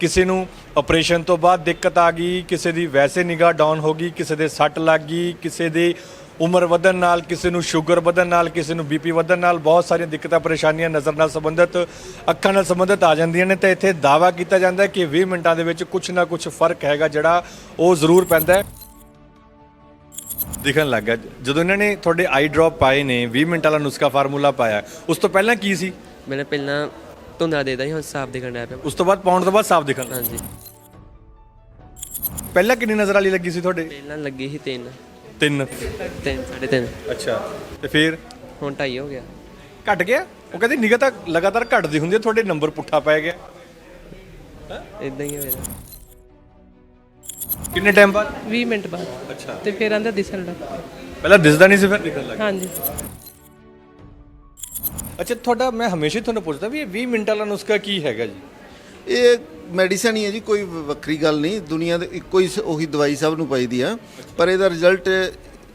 ਕਿਸੇ ਨੂੰ ਆਪਰੇਸ਼ਨ ਤੋਂ ਬਾਅਦ ਦਿੱਕਤ ਆ ਗਈ, ਕਿਸੇ ਦੀ ਵੈਸੇ ਨਿਗਾਹ ਡਾਊਨ ਹੋ ਗਈ, ਕਿਸੇ ਦੇ ਸੱਟ ਲੱਗ ਗਈ, ਕਿਸੇ ਦੇ ਉਮਰ ਵਧਣ ਨਾਲ, ਕਿਸੇ ਨੂੰ ਸ਼ੂਗਰ ਵਧਣ ਨਾਲ, ਕਿਸੇ ਨੂੰ ਬੀਪੀ ਵਧਣ ਨਾਲ ਬਹੁਤ ਸਾਰੀਆਂ ਦਿੱਕਤਾਂ, ਪਰੇਸ਼ਾਨੀਆਂ ਨਜ਼ਰ ਨਾਲ ਸੰਬੰਧਿਤ ਅੱਖਾਂ ਨਾਲ ਸੰਬੰਧਿਤ ਆ ਜਾਂਦੀਆਂ ਨੇ। ਤਾਂ ਇੱਥੇ ਦਾਵਾ ਕੀਤਾ ਜਾਂਦਾ ਹੈ ਕਿ 20 ਮਿੰਟਾਂ ਦੇ ਵਿੱਚ ਕੁਝ ਨਾ ਕੁਝ ਫ਼ਰਕ ਹੈਗਾ ਜਿਹੜਾ ਉਹ ਜ਼ਰੂਰ ਪੈਂਦਾ ਹੈ। ਦਿਖਣ ਲੱਗਾ ਜਦੋਂ ਇਹਨਾਂ ਨੇ ਤੁਹਾਡੇ ਆਈ ਡ੍ਰੌਪ ਪਾਏ ਨੇ 20 ਮਿੰਟ ਵਾਲਾ ਨੁਸਖਾ ਫਾਰਮੂਲਾ ਪਾਇਆ, ਉਸ ਤੋਂ ਪਹਿਲਾਂ ਕੀ ਸੀ? ਮੈਨੇ ਪਹਿਲਾਂ ਧੁੰਦਲਾ ਦੇਦਾ ਸੀ ਹੁਣ ਸਾਫ਼ ਦਿਖਣ ਲੱਗ ਪਿਆ। ਉਸ ਤੋਂ ਬਾਅਦ ਪਾਉਣ ਤੋਂ ਬਾਅਦ ਸਾਫ਼ ਦਿਖਣ ਲੱਗਾ। ਹਾਂਜੀ। ਪਹਿਲਾਂ ਕਿੰਨੀ ਨਜ਼ਰ ਵਾਲੀ ਲੱਗੀ ਸੀ ਤੁਹਾਡੇ? ਪਹਿਲਾਂ ਲੱਗੀ ਸੀ ਤਿੰਨ। ਤਿੰਨ। ਤਿੰਨ ਸਾਢੇ ਤਿੰਨ। ਅੱਛਾ ਤੇ ਫਿਰ? ਹੁਣ ਢਾਈ ਹੋ ਗਿਆ। ਘਟ ਗਿਆ? ਉਹ ਕਹਿੰਦੇ ਨਿਗਾਹ ਤਾਂ ਲਗਾਤਾਰ ਘਟਦੀ ਹੁੰਦੀ ਹੈ ਤੁਹਾਡੇ ਨੰਬਰ ਪੁੱਠਾ ਪੈ ਗਿਆ। ਇਦਾਂ ਹੀ ਹੋਇਆ ਕਿੰਨੇ ਟਾਈਮ ਬਾਅਦ? 20 ਮਿੰਟ ਬਾਅਦ। ਅੱਛਾ। ਤੇ ਫਿਰ ਆਂਦਾ ਦਿਸਣ ਲੱਗ ਪਿਆ। ਪਹਿਲਾਂ ਦਿਸਦਾ ਨਹੀਂ ਸੀ ਫਿਰ ਦਿਖਣ ਲੱਗਾ ਹਾਂਜੀ। ਅੱਛਾ ਤੁਹਾਡਾ ਮੈਂ ਹਮੇਸ਼ਾ ਹੀ ਤੁਹਾਨੂੰ ਪੁੱਛਦਾ ਵੀ ਇਹ 20 ਮਿੰਟ ਵਾਲਾ ਨੁਸਖਾ ਕੀ ਹੈਗਾ ਜੀ? ਇਹ ਮੈਡੀਸਨ ਹੀ ਹੈ ਜੀ ਕੋਈ ਵੱਖਰੀ ਗੱਲ ਨਹੀਂ। ਦੁਨੀਆ ਦੇ ਇੱਕੋ ਹੀ ਸ- ਉਹੀ ਦਵਾਈ ਸਭ ਨੂੰ ਪਈਦੀ ਆ ਪਰ ਇਹਦਾ ਰਿਜ਼ਲਟ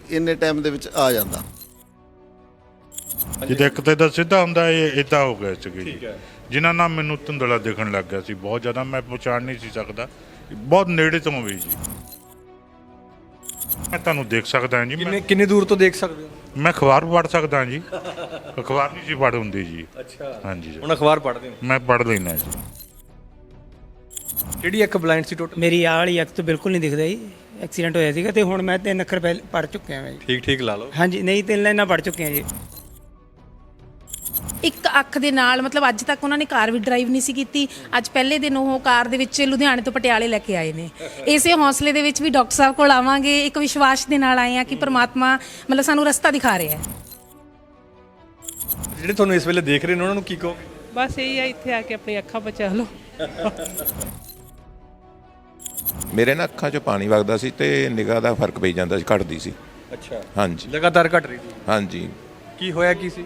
ਇੰਨੇ ਟਾਈਮ ਦੇ ਵਿੱਚ ਆ ਜਾਂਦਾ। ਜੇ ਇੱਕ ਤੇ ਤਾਂ ਸਿੱਧਾ ਹੁੰਦਾ ਇਹ ਇਦਾਂ ਹੋ ਗਿਆ ਸੀਗੀ ਠੀਕ ਹੈ। ਜਿਨ੍ਹਾਂ ਨਾਲ ਮੈਨੂੰ ਧੁੰਦਲਾ ਦਿਖਣ ਲੱਗ ਗਿਆ ਸੀ ਬਹੁਤ ਜ਼ਿਆਦਾ ਮੈਂ ਪਛਾਣ ਨਹੀਂ ਸੀ ਸਕਦਾ। ਬਹੁਤ ਨੇੜੇ ਤੋਂ ਵੀ ਜੀ। ਮੈਂ ਤੁਹਾਨੂੰ ਦੇਖ ਸਕਦਾ ਹਾਂ ਜੀ ਕਿੰਨੇ ਦੂਰ ਤੋਂ ਦੇਖ ਸਕਦੇ ਹੋ? ਮੈਂ ਅਖਬਾਰ ਪੜ੍ਹ ਸਕਦਾ ਜੀ। ਅਖਬਾਰ ਨਹੀਂ ਸੀ ਪੜ੍ਹ ਹੁੰਦੀ ਜੀ। ਅੱਛਾ। ਹਾਂਜੀ ਜੀ। ਹੁਣ ਅਖਬਾਰ ਪੜ੍ਹਦੇ ਹੋ? ਮੈਂ ਪੜ੍ਹ ਲੈਣਾ ਜੀ। ਕਿਹੜੀ ਅੱਖ ਬਲਾਈਂਡ ਸੀ ਟੋਟਲ ਮੇਰੀ ਆਹ ਵਾਲੀ ਅੱਖ ਤੋਂ ਬਿਲਕੁਲ ਨਹੀਂ ਦਿਖਦਾ ਜੀ। ਐਕਸੀਡੈਂਟ ਹੋਇਆ ਸੀਗਾ ਤੇ ਹੁਣ ਮੈਂ ਤਿੰਨ ਅੱਖਰ ਪਹਿਲ ਪੜ ਚੁੱਕਿਆ ਮੈਂ ਜੀ। ਠੀਕ ਠੀਕ ਲਾ ਲਓ। ਹਾਂਜੀ ਨਹੀਂ ਤਿੰਨ ਲਾਈਨਾਂ ਪੜ ਚੁੱਕਿਆ ਜੀ। ਇੱਕ ਅੱਖ ਦੇ ਨਾਲ ਮਤਲਬ ਅੱਜ ਤੱਕ ਉਹਨਾਂ ਨੇ ਕਾਰ ਵੀ ਡਰਾਈਵ ਨਹੀਂ ਸੀ ਕੀਤੀ। ਅੱਜ ਪਹਿਲੇ ਦਿਨ ਉਹ ਕਾਰ ਦੇ ਵਿੱਚ ਲੁਧਿਆਣੇ ਤੋਂ ਪਟਿਆਲੇ ਲੈ ਕੇ ਆਏ ਨੇ। ਇਸੇ ਹੌਸਲੇ ਦੇ ਵਿੱਚ ਵੀ ਡਾਕਟਰ ਸਾਹਿਬ ਕੋਲ ਆਵਾਂਗੇ। ਇੱਕ ਵਿਸ਼ਵਾਸ ਦੇ ਨਾਲ ਆਏ ਆ ਕਿ ਪ੍ਰਮਾਤਮਾ ਮਤਲਬ ਸਾਨੂੰ ਰਸਤਾ ਦਿਖਾ ਰਿਹਾ ਹੈ। ਜਿਹੜੇ ਤੁਹਾਨੂੰ ਇਸ ਵੇਲੇ ਦੇਖ ਰਹੇ ਨੇ ਉਹਨਾਂ ਨੂੰ ਕੀ ਕਹੋਗੇ? ਬਸ ਇਹੀ ਆ ਇੱਥੇ ਆ ਕੇ ਆਪਣੀ ਅੱਖਾਂ ਬਚਾ ਲਓ। ਮੇਰੇ ਨਾ ਅੱਖਾਂ 'ਚੋਂ ਪਾਣੀ ਵਗਦਾ ਸੀ ਤੇ ਨਿਗਾਹ ਦਾ ਫ਼ਰਕ ਪਈ ਜਾਂਦਾ ਸੀ ਘਟਦੀ ਸੀ। ਅੱਛਾ। ਹਾਂਜੀ। ਲਗਾਤਾਰ ਘਟ ਰਹੀ ਸੀ। ਹਾਂਜੀ। ਕੀ ਹੋਇਆ ਕੀ ਸੀ?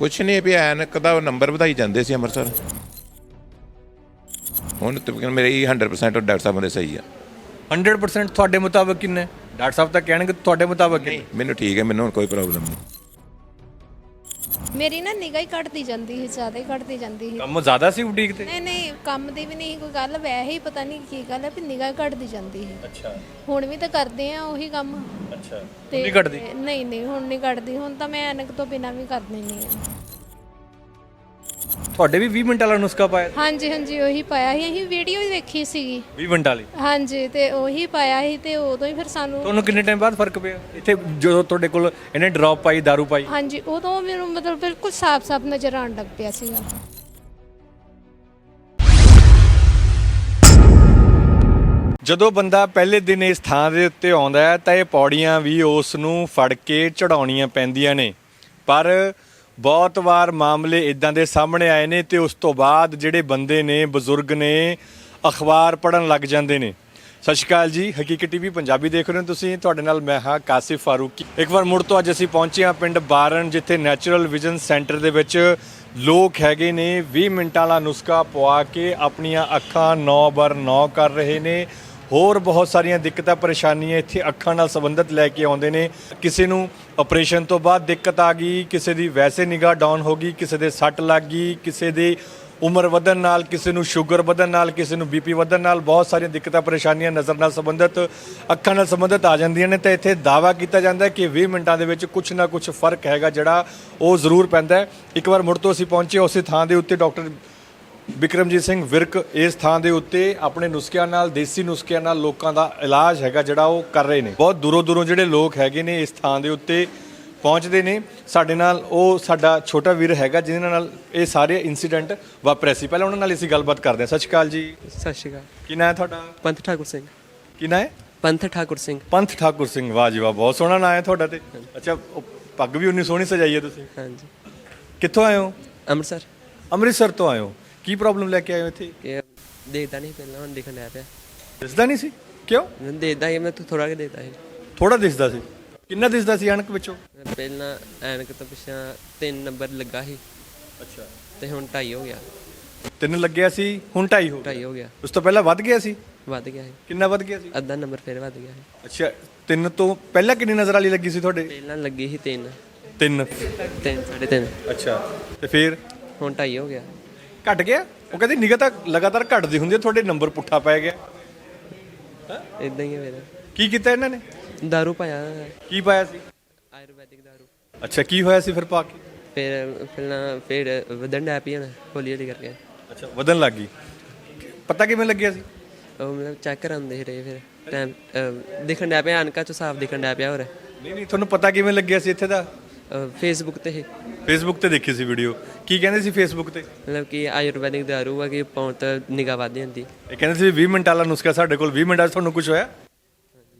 ਕੁਛ ਨਹੀਂ ਵੀ ਐਨਕ ਦਾ ਨੰਬਰ ਵਧਾਈ ਜਾਂਦੇ ਸੀ ਅੰਮ੍ਰਿਤਸਰ। ਹੁਣ ਤਕਰੀਬਨ ਮੇਰੇ ਹੀ 100% ਡਾਕਟਰ ਸਾਹਿਬ ਦੇ ਸਹੀ ਆ। 100% ਤੁਹਾਡੇ ਮੁਤਾਬਕ ਕਿੰਨੇ? ਡਾਕਟਰ ਸਾਹਿਬ ਤਾਂ ਕਹਿਣਗੇ ਤੁਹਾਡੇ ਮੁਤਾਬਕ ਕਿੰਨੇ? ਮੈਨੂੰ ਠੀਕ ਹੈ ਮੈਨੂੰ ਹੁਣ ਕੋਈ ਪ੍ਰੋਬਲਮ ਨਹੀਂ। ਮੇਰੀ ਨਾ ਨਿਗਾਹ ਹੀ ਘਟਦੀ ਜਾਂਦੀ ਸੀ ਜ਼ਿਆਦਾ ਹੀ ਘਟਦੀ ਜਾਂਦੀ ਸੀ। ਕੰਮ ਜ਼ਿਆਦਾ ਸੀ ਬੁਟੀਕ ਤੇ? ਨਹੀਂ ਨਹੀਂ ਕੰਮ ਦੀ ਵੀ ਨਹੀਂ ਕੋਈ ਗੱਲ ਵੈਸੇ ਹੀ ਪਤਾ ਨਹੀਂ ਕੀ ਗੱਲ ਹੈ ਵੀ ਨਿਗਾਹ ਘਟਦੀ ਜਾਂਦੀ ਸੀ। ਅੱਛਾ। ਹੁਣ ਵੀ ਤਾਂ ਕਰਦੇ ਆ ਉਹੀ ਕੰਮ। ਅੱਛਾ ਨਹੀਂ ਘਟਦੀ? ਨਹੀਂ ਨਹੀਂ ਹੁਣ ਨਹੀਂ ਘਟਦੀ ਹੁਣ ਤਾਂ ਮੈਂ ਐਨਕ ਤੋਂ ਬਿਨਾ ਵੀ ਕਰ ਦਿੰਦੀ ਆ ਤੁਹਾਡੇ ਵੀ 20 ਮਿੰਟ ਵਾਲਾ ਨੁਸਖਾ ਪਾਇਆ ਹਾਂਜੀ ਹਾਂਜੀ ਉਹੀ ਪਾਇਆ ਸੀ। ਅਸੀਂ ਵੀਡੀਓ ਹੀ ਵੇਖੀ ਸੀਗੀ। 20 ਮਿੰਟ ਵਾਲੀ? ਹਾਂਜੀ ਤੇ ਉਹੀ ਪਾਇਆ ਸੀ ਤੇ ਉਦੋਂ ਹੀ ਫਿਰ ਸਾਨੂੰ ਤੁਹਾਨੂੰ ਕਿੰਨੇ ਟਾਈਮ ਬਾਅਦ ਫ਼ਰਕ ਪਿਆ? ਇੱਥੇ ਜਦੋਂ ਤੁਹਾਡੇ ਕੋਲ ਇਹਨੇ ਡ੍ਰੌਪ ਪਾਈ दारू ਪਾਈ। ਹਾਂਜੀ ਉਦੋਂ ਮੈਨੂੰ ਮਤਲਬ ਬਿਲਕੁਲ ਸਾਫ਼-ਸਾਫ਼ ਨਜ਼ਰ ਆਉਣ ਲੱਗ ਪਿਆ ਸੀਗਾ। ਜਦੋਂ ਬੰਦਾ ਪਹਿਲੇ ਦਿਨ ਇਸ ਥਾਂ ਦੇ ਉੱਤੇ ਆਉਂਦਾ ਹੈ ਤਾਂ ਇਹ ਪੌੜੀਆਂ ਵੀ ਉਸ ਨੂੰ ਫੜ ਕੇ ਚੜਾਉਣੀਆਂ ਪੈਂਦੀਆਂ ਨੇ। ਪਰ ਬਹੁਤ ਵਾਰ ਮਾਮਲੇ ਇਦਾਂ ਦੇ ਸਾਹਮਣੇ ਆਏ ਨੇ ਤੇ ਉਸ ਤੋਂ ਬਾਅਦ ਜਿਹੜੇ ਬੰਦੇ ਨੇ, ਬਜ਼ੁਰਗ ਨੇ, ਅਖਬਾਰ ਪੜਨ ਲੱਗ ਜਾਂਦੇ ਨੇ। ਸਤਿ ਸ਼੍ਰੀ ਅਕਾਲ ਜੀ, ਹਕੀਕਤ ਟੀਵੀ ਪੰਜਾਬੀ ਦੇਖ ਰਹੇ ਹੋ ਤੁਸੀਂ। ਤੁਹਾਡੇ ਨਾਲ ਮੈਂ ਹਾਂ ਕਾਸਿਫ ਫਾਰੂਕੀ। ਇੱਕ ਵਾਰ ਮੁੜ ਤੋਂ ਅੱਜ ਅਸੀਂ ਪਹੁੰਚੇ ਹਾਂ ਪਿੰਡ ਬਾਰਨ, ਜਿੱਥੇ ਨੈਚੁਰਲ ਵਿਜ਼ਨ ਸੈਂਟਰ ਦੇ ਵਿੱਚ ਲੋਕ ਹੈਗੇ ਨੇ। 20 ਮਿੰਟਾਂ ਵਾਲਾ ਨੁਸਖਾ ਪਵਾ ਕੇ ਆਪਣੀਆਂ ਅੱਖਾਂ 9 ਬਰ 9 ਕਰ ਰਹੇ ਨੇ। ਹੋਰ ਬਹੁਤ ਸਾਰੀਆਂ ਦਿੱਕਤਾਂ, ਪਰੇਸ਼ਾਨੀਆਂ ਇੱਥੇ ਅੱਖਾਂ ਨਾਲ ਸੰਬੰਧਿਤ ਲੈ ਕੇ ਆਉਂਦੇ ਨੇ। ਕਿਸੇ ਨੂੰ ਆਪਰੇਸ਼ਨ ਤੋਂ ਬਾਅਦ ਦਿੱਕਤ ਆ ਗਈ, ਕਿਸੇ ਦੀ ਵੈਸੇ ਨਿਗਾਹ ਡਾਊਨ ਹੋ ਗਈ, ਕਿਸੇ ਦੇ ਸੱਟ ਲੱਗ ਗਈ, ਕਿਸੇ ਦੀ ਉਮਰ ਵਧਣ ਨਾਲ, ਕਿਸੇ ਨੂੰ ਸ਼ੂਗਰ ਵਧਣ ਨਾਲ, ਕਿਸੇ ਨੂੰ ਬੀਪੀ ਵਧਣ ਨਾਲ ਬਹੁਤ ਸਾਰੀਆਂ ਦਿੱਕਤਾਂ, ਪਰੇਸ਼ਾਨੀਆਂ ਨਜ਼ਰ ਨਾਲ ਸੰਬੰਧਿਤ, ਅੱਖਾਂ ਨਾਲ ਸੰਬੰਧਿਤ ਆ ਜਾਂਦੀਆਂ ਨੇ। ਤਾਂ ਇੱਥੇ ਦਾਵਾ ਕੀਤਾ ਜਾਂਦਾ ਹੈ ਕਿ 20 ਮਿੰਟਾਂ ਦੇ ਵਿੱਚ ਕੁਝ ਨਾ ਕੁਝ ਫ਼ਰਕ ਹੈਗਾ ਜਿਹੜਾ ਉਹ ਜ਼ਰੂਰ ਪੈਂਦਾ ਹੈ। ਇੱਕ ਵਾਰ ਮੁੜ ਤੋਂ ਅਸੀਂ ਪਹੁੰਚੇ ਉਸੇ ਥਾਂ ਦੇ ਉੱਤੇ ਡਾਕਟਰ ਵਿਕਰਮਜੀਤ ਸਿੰਘ ਵਿਰਕ ਇਸ ਥਾਂ ਦੇ ਉੱਤੇ ਆਪਣੇ ਨੁਸਖਿਆਂ ਨਾਲ ਦੇਸੀ ਨੁਸਖਿਆਂ ਨਾਲ ਲੋਕਾਂ ਦਾ ਇਲਾਜ ਹੈਗਾ ਜਿਹੜਾ ਉਹ ਕਰ ਰਹੇ ਨੇ। ਬਹੁਤ ਦੂਰੋਂ ਦੂਰੋਂ ਜਿਹੜੇ ਲੋਕ ਹੈਗੇ ਨੇ ਇਸ ਥਾਂ ਦੇ ਉੱਤੇ ਪਹੁੰਚਦੇ ਨੇ। ਸਾਡੇ ਨਾਲ ਉਹ ਸਾਡਾ ਛੋਟਾ ਵੀਰ ਹੈਗਾ ਜਿਹਨਾਂ ਨਾਲ ਇਹ ਸਾਰੇ ਇਨਸੀਡੈਂਟ ਵਾਪਰੇ ਸੀ। ਪਹਿਲਾਂ ਉਹਨਾਂ ਨਾਲ ਅਸੀਂ ਗੱਲਬਾਤ ਕਰਦੇ ਹਾਂ। ਸਤਿ ਸ਼੍ਰੀ ਅਕਾਲ ਜੀ। ਸਤਿ ਸ਼੍ਰੀ ਅਕਾਲ। ਕੀ ਨਾਂ ਹੈ ਤੁਹਾਡਾ? ਪੰਥ ਠਾਕੁਰ ਸਿੰਘ। ਕੀ ਨਾਂ ਹੈ? ਪੰਥ ਠਾਕੁਰ ਸਿੰਘ। ਪੰਥ ਠਾਕੁਰ ਸਿੰਘ। ਵਾਹ ਜੀ ਵਾਹ ਬਹੁਤ ਸੋਹਣਾ ਨਾਂ ਹੈ ਤੁਹਾਡਾ ਤੇ। ਅੱਛਾ ਉਹ ਪੱਗ ਵੀ ਉਨੀ ਸੋਹਣੀ ਸਜਾਈ ਹੈ ਤੁਸੀਂ। ਹਾਂਜੀ। ਕਿੱਥੋਂ ਆਏ ਹੋ? ਅੰਮ੍ਰਿਤਸਰ। ਅੰਮ੍ਰਿਤਸਰ ਤੋਂ ਆਏ ਹੋ। ਕੀ ਪ੍ਰੋਬਲਮ ਲੈ ਕੇ ਆਏ ਹੋ ਇੱਥੇ? ਇਹ ਦੇਖਦਾ ਨਹੀਂ ਪਹਿਲਾਂ ਹੁਣ ਦਿਖਣ ਲੱਗ ਪਿਆ। ਦਿਸਦਾ ਨਹੀਂ ਸੀ? ਕਿਉਂ? ਮੈਨੂੰ ਦੇਖਦਾ ਸੀ ਮੈਂ ਥੋੜਾ ਜਿਹਾ ਦੇਖਦਾ ਸੀ। ਥੋੜਾ ਦਿਸਦਾ ਸੀ। ਕਿੰਨਾ ਦਿਸਦਾ ਸੀ ਅਣਕ ਵਿੱਚੋਂ? ਮੈਂ ਪਹਿਲਾਂ ਐਨਕ ਤੋਂ ਪਿੱਛਾ ਤਿੰਨ ਨੰਬਰ ਲੱਗਾ ਸੀ। ਅੱਛਾ। ਤੇ ਹੁਣ ਢਾਈ ਹੋ ਗਿਆ। ਤਿੰਨ ਲੱਗਿਆ ਸੀ ਹੁਣ ਢਾਈ ਹੋ ਗਿਆ। ਢਾਈ ਹੋ ਗਿਆ। ਉਸ ਤੋਂ ਪਹਿਲਾਂ ਵੱਧ ਗਿਆ ਸੀ? ਵੱਧ ਗਿਆ ਸੀ। ਕਿੰਨਾ ਵੱਧ ਗਿਆ ਸੀ? ਅੱਧਾ ਨੰਬਰ ਫਿਰ ਵੱਧ ਗਿਆ ਸੀ। ਅੱਛਾ ਤਿੰਨ ਤੋਂ ਪਹਿਲਾਂ ਕਿੰਨੀ ਨਜ਼ਰ ਵਾਲੀ ਲੱਗੀ ਸੀ ਤੁਹਾਡੇ? ਪਹਿਲਾਂ ਲੱਗੀ ਸੀ ਤਿੰਨ। ਤਿੰਨ। ਤਿੰਨ ਸਾਢੇ ਤਿੰਨ। ਅੱਛਾ ਤੇ ਫਿਰ? ਹੁਣ ਢਾਈ ਹੋ ਗਿਆ। ਘਟ ਗਿਆ? ਉਹ ਕਹਿੰਦੇ ਨਿਗਾਹ ਤਾਂ ਲਗਾਤਾਰ ਘਟਦੀ ਹੁੰਦੀ ਹੈ ਤੁਹਾਡੇ ਨੰਬਰ ਪੁੱਠਾ ਪੈ ਗਿਆ। ਇਦਾਂ ਹੀ ਹੈ ਮੇਰਾ। ਕੀ ਕੀਤਾ ਇਹਨਾਂ ਨੇ? ਦਾਰੂ ਪਾਇਆ। ਕੀ ਪਾਇਆ ਸੀ? ਆਯੁਰਵੈਦਿਕ ਦਾਰੂ ਅੱਛਾ ਕੀ ਹੋਇਆ ਸੀ ਫਿਰ ਪਾ ਕੇ? ਫਿਰ ਫਿਰ ਫਿਰ ਵਧਣ ਡੈ ਪਈ ਹੁਣ ਹੌਲੀ ਹੌਲੀ ਕਰਕੇ। ਅੱਛਾ ਵਧਣ ਲੱਗ ਗਈ। ਪਤਾ ਕਿਵੇਂ ਲੱਗਿਆ ਸੀ? ਉਹ ਮਤਲਬ ਚੈੱਕ ਕਰਾਉਂਦੇ ਰਹੇ ਫਿਰ। ਟਾਈਮ ਦਿਖਣ ਡੈ ਪਿਆ ਅਨਕਾ ਚ ਸਾਫ਼ ਦਿਖਣ ਡੈ ਪਿਆ ਹੋਰ। ਨਹੀਂ ਨਹੀਂ ਤੁਹਾਨੂੰ ਪਤਾ ਕਿਵੇਂ ਲੱਗਿਆ ਸੀ ਇੱਥੇ ਦਾ? ਫੇਸਬੁੱਕ ਤੇ ਇਹ, ਫੇਸਬੁੱਕ ਤੇ ਦੇਖੀ ਸੀ ਵੀਡੀਓ ਕੀ ਕਹਿੰਦੇ ਸੀ ਫੇਸਬੁੱਕ ਤੇ? ਮਤਲਬ ਕਿ ਆਯੁਰਵੈਦਿਕ ਦਾਰੂ ਆ ਕਿ ਪਾਉਣ ਤਾਂ ਨਿਗਾਹ ਜਾਂਦੀ ਇਹ ਕਹਿੰਦੇ ਸੀ 20 ਮਿੰਟ ਵਾਲਾ ਨੁਸਖਾ ਸਾਡੇ ਕੋਲ 20 ਮਿੰਟਾਂ 'ਚ ਤੁਹਾਨੂੰ ਕੁਝ ਹੋਇਆ?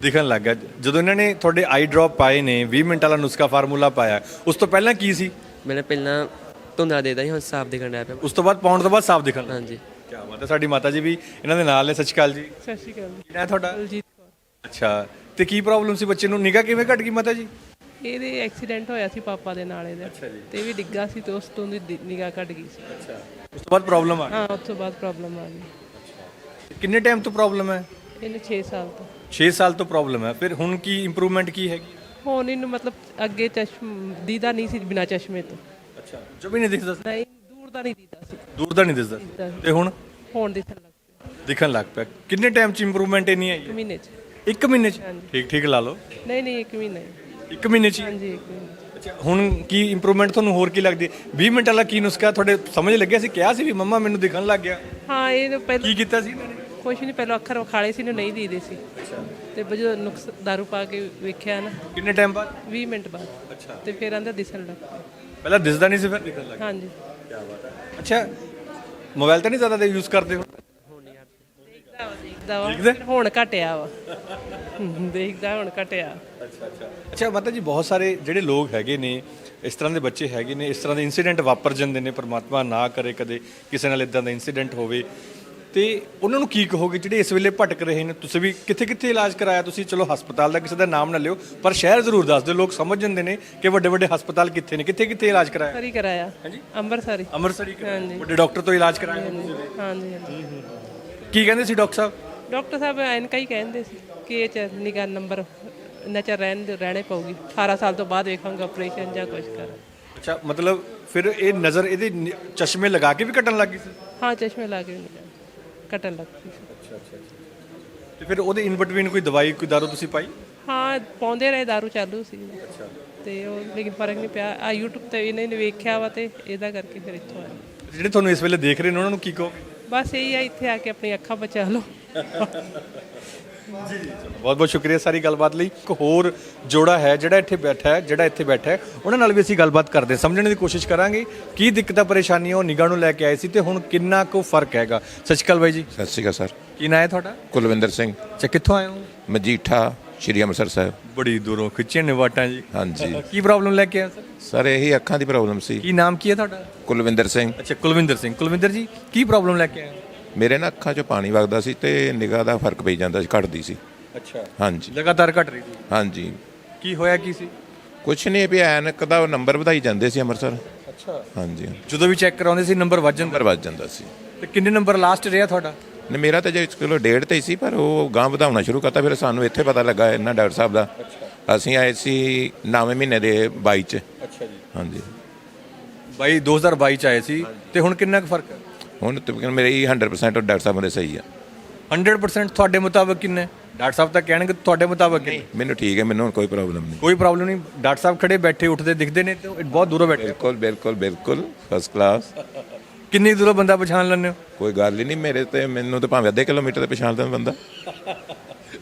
ਦਿਖਣ ਲੱਗ ਜਦੋਂ ਇਹਨਾਂ ਨੇ ਤੁਹਾਡੇ ਆਈ ਡ੍ਰੌਪ ਪਾਏ ਨੇ 20 ਮਿੰਟ ਵਾਲਾ ਨੁਸਖਾ ਫਾਰਮੂਲਾ ਪਾਇਆ ਉਸ ਤੋਂ ਪਹਿਲਾਂ ਕੀ ਸੀ? ਮੈਨੇ ਪਹਿਲਾਂ ਧੁੰਦਲਾ ਦੇਦਾ ਸੀ ਹੁਣ ਸਾਫ਼ ਦਿਖਣ ਡੈ ਪਿਆ। ਉਸ ਤੋਂ ਬਾਅਦ ਪਾਉਣ ਤੋਂ ਬਾਅਦ ਸਾਫ਼ ਦਿਖਣ ਲੱਗਾ ਹਾਂਜੀ। ਕੀ ਬਾਤ ਹੈ ਸਾਡੀ ਮਾਤਾ ਜੀ ਵੀ ਇਹਨਾਂ ਦੇ ਨਾਲ ਨੇ। ਸਤਿ ਸ਼੍ਰੀ ਅਕਾਲ ਜੀ। ਸਤਿ ਸ਼੍ਰੀ ਅਕਾਲ ਜੀ। ਕੀ ਨਾਂ ਹੈ ਤੁਹਾਡਾ? ਬਲਜੀਤ ਕੌਰ। ਅੱਛਾ। ਤੇ ਕੀ ਪ੍ਰੋਬਲਮ ਸੀ ਬੱਚੇ ਨੂੰ? ਨਿਗਾਹ ਕਿਵੇਂ ਘਟ ਗਈ ਮਾਤਾ ਜੀ? ਇਹਦੇ ਐਕਸੀਡੈਂਟ ਹੋਇਆ ਸੀ ਪਾਪਾ ਦੇ ਨਾਲ ਇਹਦੇ। ਤੇ ਵੀ ਡਿੱਗਾ ਸੀ ਤੇ ਉਸ ਤੋਂ ਦੀ ਨਿਗਾਹ ਘਟ ਗਈ ਸੀ। ਅੱਛਾ। ਉਸ ਤੋਂ ਬਾਅਦ ਪ੍ਰੋਬਲਮ ਆ ਹਾਂ ਉਸ ਤੋਂ ਬਾਅਦ ਪ੍ਰੋਬਲਮ ਆ ਗਈ। ਗਈ ਕਿੰਨੇ ਟਾਈਮ ਤੋਂ ਪ੍ਰੋਬਲਮ ਹੈ? ਇਹਨੇ 6 ਸਾਲ ਤੋਂ। 6 ਸਾਲ ਤੋਂ ਪ੍ਰੋਬਲਮ ਹੈ। ਫਿਰ ਹੁਣ ਕੀ ਇੰਪਰੂਵਮੈਂਟ ਕੀ ਹੈਗੀ? ਹੁਣ ਇਹਨੂੰ ਮਤਲਬ ਅੱਗੇ ਚਸ਼ਮ ਦੀਦਾ ਨਹੀਂ ਸੀ ਬਿਨਾ ਚਸ਼ਮੇ ਤੋਂ। ਅੱਛਾ। ਜੋ ਵੀ ਨਹੀਂ ਦਿਖਦਾ ਸੀ? ਨਹੀਂ ਦੂਰ ਦਾ ਨਹੀਂ ਦੀਦਾ ਸੀ। ਦੂਰ ਦਾ ਨਹੀਂ ਸੀ। ਤੇ ਹੁਣ? ਹੁਣ ਦਿਸਣ ਲੱਗ ਪਿਆ। ਦਿਖਣ ਲੱਗ ਪਿਆ। ਕਿੰਨੇ ਟਾਈਮ ਚ ਇੰਪਰੂਵਮੈਂਟ ਇੰਨੀ ਆਈ ਮਹੀਨੇ ਚ। ਇੱਕ ਮਹੀਨੇ ਚ? ਠੀਕ ਠੀਕ ਲਾ ਲਓ। ਨਹੀਂ ਨਹੀਂ ਇੱਕ ਮਹੀਨਾ ਇੱਕ ਮਹੀਨੇ ਚ ਹੀ? ਹਾਂਜੀ ਇੱਕ ਮਹੀਨੇ ਚ। ਅੱਛਾ ਹੁਣ ਕੀ ਇੰਪਰੂਵਮੈਂਟ ਤੁਹਾਨੂੰ ਹੋਰ ਕੀ ਲੱਗਦੀ? ਹੈ 20 ਮਿੰਟ ਵਾਲਾ ਕੀ ਨੁਸਖਾ ਤੁਹਾਡੇ ਸਮਝ ਲੱਗਿਆ ਸੀ? ਕਿਹਾ ਸੀ ਵੀ ਮੰਮਾ ਮੈਨੂੰ ਦਿਖਣ ਲੱਗ ਗਿਆ? ਹਾਂ ਇਹ ਪਹਿਲਾਂ ਕੀ ਕੀਤਾ ਸੀ ਇਹਨਾਂ ਨੇ? ਕੁਛ ਨਹੀਂ ਪਹਿਲਾਂ ਅੱਖਰ ਵਿਖਾਲੇ ਸੀ ਇਹਨੂੰ ਨਹੀਂ ਦੀਦੇ ਸੀ। ਤੇ ਜਦੋਂ ਨੁਕਸ ਦਾਰੂ ਪਾ ਕੇ ਵੇਖਿਆ ਨਾ। ਕਿੰਨੇ ਟਾਈਮ ਬਾਅਦ? 20 ਮਿੰਟ ਬਾਅਦ। ਅੱਛਾ। ਤੇ ਫਿਰ ਆਂਦਾ ਦਿਸਣ ਲੱਗ ਪਿਆ। ਪਹਿਲਾਂ ਦਿਸਦਾ ਨਹੀਂ ਸੀ ਫਿਰ ਦਿਖਣ ਲੱਗ ਹਾਂਜੀ। ਗਿਆ ਅੱਛਾ ਮੋਬਾਈਲ ਤਾਂ ਨਹੀਂ ਜ਼ਿਆਦਾ ਯੂਜ਼ ਕਰਦੇ ਹੋ? ਦੇਖਦਾ ਵਾ ਹੁਣ ਘਟਿਆ ਵਾ। ਦੇਖਦਾ ਹੁਣ ਘਟਿਆ। ਅੱਛਾ ਅੱਛਾ। ਅੱਛਾ ਮਾਤਾ ਜੀ ਬਹੁਤ ਸਾਰੇ ਜਿਹੜੇ ਲੋਕ ਹੈਗੇ ਨੇ ਇਸ ਤਰ੍ਹਾਂ ਦੇ ਬੱਚੇ ਹੈਗੇ ਨੇ ਇਸ ਤਰ੍ਹਾਂ ਦੇ ਇਨਸੀਡੈਂਟ ਵਾਪਰ ਜਾਂਦੇ ਨੇ ਪਰਮਾਤਮਾ ਨਾ ਕਰੇ ਕਦੇ ਕਿਸੇ ਨਾਲ ਇਦਾਂ ਦਾ ਇਨਸੀਡੈਂਟ ਹੋਵੇ। ਤੇ ਉਹਨਾਂ ਨੂੰ ਕੀ ਕਹੋਗੇ ਜਿਹੜੇ ਇਸ ਵੇਲੇ ਭਟਕ ਰਹੇ ਨੇ? ਤੁਸੀਂ ਵੀ ਕਿੱਥੇ ਕਿੱਥੇ ਇਲਾਜ ਕਰਾਇਆ ਤੁਸੀਂ? ਚਲੋ ਹਸਪਤਾਲ ਦਾ ਕਿਸੇ ਦਾ ਨਾਮ ਨਾ ਲਿਓ ਪਰ ਸ਼ਹਿਰ ਜ਼ਰੂਰ ਦੱਸ ਦਿਓ ਲੋਕ ਸਮਝ ਜਾਂਦੇ ਨੇ ਕਿ ਵੱਡੇ ਵੱਡੇ ਹਸਪਤਾਲ ਕਿੱਥੇ ਨੇ ਕਿੱਥੇ ਕਿੱਥੇ ਇਲਾਜ ਕਰਾਇਆ? ਸਰੀ ਕਰਾਇਆ। ਹਾਂਜੀ? ਅੰਮ੍ਰਿਤਸਰੀ। ਅੰਮ੍ਰਿਤਸਰੀ। ਵੱਡੇ ਡਾਕਟਰ ਤੋਂ ਇਲਾਜ ਕਰਾਇਆ ਹਾਂਜੀ ਹਾਂਜੀ। ਕੀ ਕਹਿੰਦੇ ਸੀ ਡਾਕਟਰ ਸਾਹਿਬ? ਡਾਕਟਰ ਸਾਹਿਬ ਐਨਕਾ ਹੀ ਕਹਿੰਦੇ ਸੀ ਕਿ ਇਹ ਚ ਨਿਗਾ ਨੰਬਰ ਇੰਨਾ ਚਿਰ ਰਹਿਣ ਰਹਿਣੇ ਪਊਗੀ। 18 ਸਾਲ ਤੋਂ ਬਾਅਦ ਵੇਖਾਂਗਾ ਆਪਰੇਸ਼ਨ ਜਾਂ ਕੁਝ ਕਰ। ਅੱਛਾ ਮਤਲਬ ਫਿਰ ਇਹ ਨਜ਼ਰ ਇਹਦੇ ਚਸ਼ਮੇ ਲਗਾ ਕੇ ਵੀ ਕੱਟਣ ਲੱਗੀ ਸੀ? ਹਾਂ ਚਸ਼ਮੇ ਲਾ ਕੇ ਨਿਗਾ ਕਟਣ ਲੱਗ ਪਈ ਸੀ। ਤੇ ਫਿਰ ਉਹਦੇ ਇਨ ਬਿਟਵੀਨ ਕੋਈ ਦਵਾਈ ਕੋਈ ਦਾਰੂ ਤੁਸੀਂ ਪਾਈ? ਹਾਂ ਪਾਉਂਦੇ ਰਹੇ दारू ਚਾਲੂ ਸੀ। ਤੇ ਉਹ ਲੇਕਿਨ ਫ਼ਰਕ ਨਹੀਂ ਪਿਆ। ਆ YouTube ਤੇ ਇਹਨੇ ਨੇ ਵੇਖਿਆ ਵਾ ਤੇ ਇਹਦਾ ਕਰਕੇ ਫਿਰ ਇੱਥੋਂ ਆਇਆ ਜਿਹੜੇ ਤੁਹਾਨੂੰ ਇਸ ਵੇਲੇ ਦੇਖ ਰਹੇ ਨੇ ਉਹਨਾਂ ਨੂੰ ਕੀ ਕਹੋ ਬਸ ਇਹੀ ਆ ਇੱਥੇ ਆ ਕੇ ਆਪਣੀ ਅੱਖਾਂ ਬਚਾ ਲਓ। ਬਹੁਤ ਬਹੁਤ ਸ਼ੁਕਰੀਆ ਸਾਰੀ ਗੱਲਬਾਤ ਲਈ। ਇੱਕ ਹੋਰ ਜੋੜਾ ਹੈ ਜਿਹੜਾ ਇੱਥੇ ਬੈਠਾ ਹੈ ਜਿਹੜਾ ਇੱਥੇ ਬੈਠਾ ਹੈ ਉਹਨਾਂ ਨਾਲ ਵੀ ਅਸੀਂ ਗੱਲਬਾਤ ਕਰਦੇ ਸਮਝਣ ਦੀ ਕੋਸ਼ਿਸ਼ ਕਰਾਂਗੇ ਕੀ ਦਿੱਕਤਾਂ ਪਰੇਸ਼ਾਨੀਆਂ ਉਹ ਨਿਗਾਹ ਨੂੰ ਲੈ ਕੇ ਆਏ ਸੀ ਤੇ ਹੁਣ ਕਿੰਨਾ ਕੁ ਫ਼ਰਕ ਹੈਗਾ। ਸਤਿ ਸ਼੍ਰੀ ਅਕਾਲ ਬਾਈ ਜੀ। ਸਤਿ ਸ਼੍ਰੀ ਅਕਾਲ ਸਰ। ਕੀ ਨਾਂ ਹੈ ਤੁਹਾਡਾ? ਕੁਲਵਿੰਦਰ ਸਿੰਘ। ਅੱਛਾ ਕਿੱਥੋਂ ਆਏ ਹੋ? ਮਜੀਠਾ ਸ਼੍ਰੀ ਅੰਮ੍ਰਿਤਸਰ ਸਾਹਿਬ। ਬੜੀ ਦੂਰੋਂ ਖਿੱਚੇ ਨੇ ਵਾਟਾਂ ਜੀ। ਹਾਂਜੀ। ਕੀ ਪ੍ਰੋਬਲਮ ਲੈ ਕੇ ਆਏ ਸਰ? ਸਰ ਇਹੀ ਅੱਖਾਂ ਦੀ ਪ੍ਰੋਬਲਮ ਸੀ। ਕੀ ਨਾਮ ਕੀ ਹੈ ਤੁਹਾਡਾ? ਕੁਲਵਿੰਦਰ ਸਿੰਘ। ਅੱਛਾ ਕੁਲਵਿੰਦਰ ਸਿੰਘ। ਕੁਲਵਿੰਦਰ ਜੀ ਕੀ ਪ੍ਰੋਬਲਮ ਲੈ ਕੇ ਆਏ ਮੇਰੇ ਨਾ ਅੱਖਾਂ 'ਚੋਂ ਪਾਣੀ ਵਗਦਾ ਸੀ ਤੇ ਨਿਗਾਹ ਦਾ ਫ਼ਰਕ ਪਈ ਜਾਂਦਾ ਸੀ ਘਟਦੀ ਸੀ। ਅੱਛਾ। ਹਾਂਜੀ। ਲਗਾਤਾਰ ਘਟ ਰਹੀ ਸੀ। ਹਾਂਜੀ। ਕੀ ਹੋਇਆ ਕੀ ਸੀ? ਕੁਛ ਨਹੀਂ ਵੀ ਐਨਕ ਦਾ ਨੰਬਰ ਵਧਾਈ ਜਾਂਦੇ ਸੀ ਅੰਮ੍ਰਿਤਸਰ। ਅੱਛਾ। ਹਾਂਜੀ। ਜਦੋਂ ਵੀ ਚੈੱਕ ਕਰਾਉਂਦੇ ਸੀ ਨੰਬਰ ਵੱਧ ਜਾਂਦਾ। ਨੰਬਰ ਵੱਧ ਜਾਂਦਾ ਸੀ। ਤੇ ਕਿੰਨੇ ਨੰਬਰ ਲਾਸਟ ਰਿਹਾ ਤੁਹਾਡਾ? ਨੇ ਮੇਰਾ ਤਾਂ ਜੇ ਕਿਲੋ ਡੇਢ ਤੇ ਹੀ ਸੀ ਪਰ ਉਹ ਗਾਂ ਵਧਾਉਣਾ ਸ਼ੁਰੂ ਕਰਤਾ ਫਿਰ ਸਾਨੂੰ ਇੱਥੇ ਪਤਾ ਲੱਗਾ ਇਹਨਾਂ ਡਾਕਟਰ ਸਾਹਿਬ ਦਾ। ਅਸੀਂ ਆਏ ਸੀ 9 ਮਹੀਨੇ ਦੇ 22 ਚ। ਅੱਛਾ ਜੀ। ਹਾਂਜੀ। ਬਾਈ 2022 ਚ ਆਏ ਸੀ। ਤੇ ਹੁਣ ਕਿੰਨਾ ਕੁ ਫ਼ਰਕ ਹੈ? ਹੁਣ ਤਕਰੀਬਨ ਮੇਰੇ ਹੀ 100% ਉਹ ਡਾਕਟਰ ਸਾਹਿਬ ਦੇ ਸਹੀ ਆ। 100% ਤੁਹਾਡੇ ਮੁਤਾਬਕ ਕਿੰਨੇ? ਡਾਕਟਰ ਸਾਹਿਬ ਤਾਂ ਕਹਿਣਗੇ ਤੁਹਾਡੇ ਮੁਤਾਬਕ ਕਿੰਨੇ? ਮੈਨੂੰ ਠੀਕ ਹੈ ਮੈਨੂੰ ਹੁਣ ਕੋਈ ਪ੍ਰੋਬਲਮ ਨਹੀਂ। ਕੋਈ ਪ੍ਰੋਬਲਮ ਨਹੀਂ। ਡਾਕਟਰ ਸਾਹਿਬ ਖੜੇ ਬੈਠੇ ਉੱਠਦੇ ਦਿਖਦੇ ਨੇ ਤੇ ਬਹੁਤ ਦੂਰੋਂ ਬੈਠੇ। ਬਿਲਕੁਲ ਬਿਲਕੁਲ ਬਿਲਕੁਲ ਫਸਟ ਕਲਾਸ ਕਿੰਨੀ ਦੂਰੋਂ ਬੰਦਾ ਪਛਾਣ ਲੈਂਦੇ ਹੋ? ਕੋਈ ਗੱਲ ਹੀ ਨਹੀਂ ਮੇਰੇ ਤੇ ਮੈਨੂੰ ਤਾਂ ਭਾਵੇਂ ਅੱਧੇ ਕਿਲੋਮੀਟਰ ਤੇ ਪਛਾਣ ਲੈਂਦਾ ਬੰਦਾ।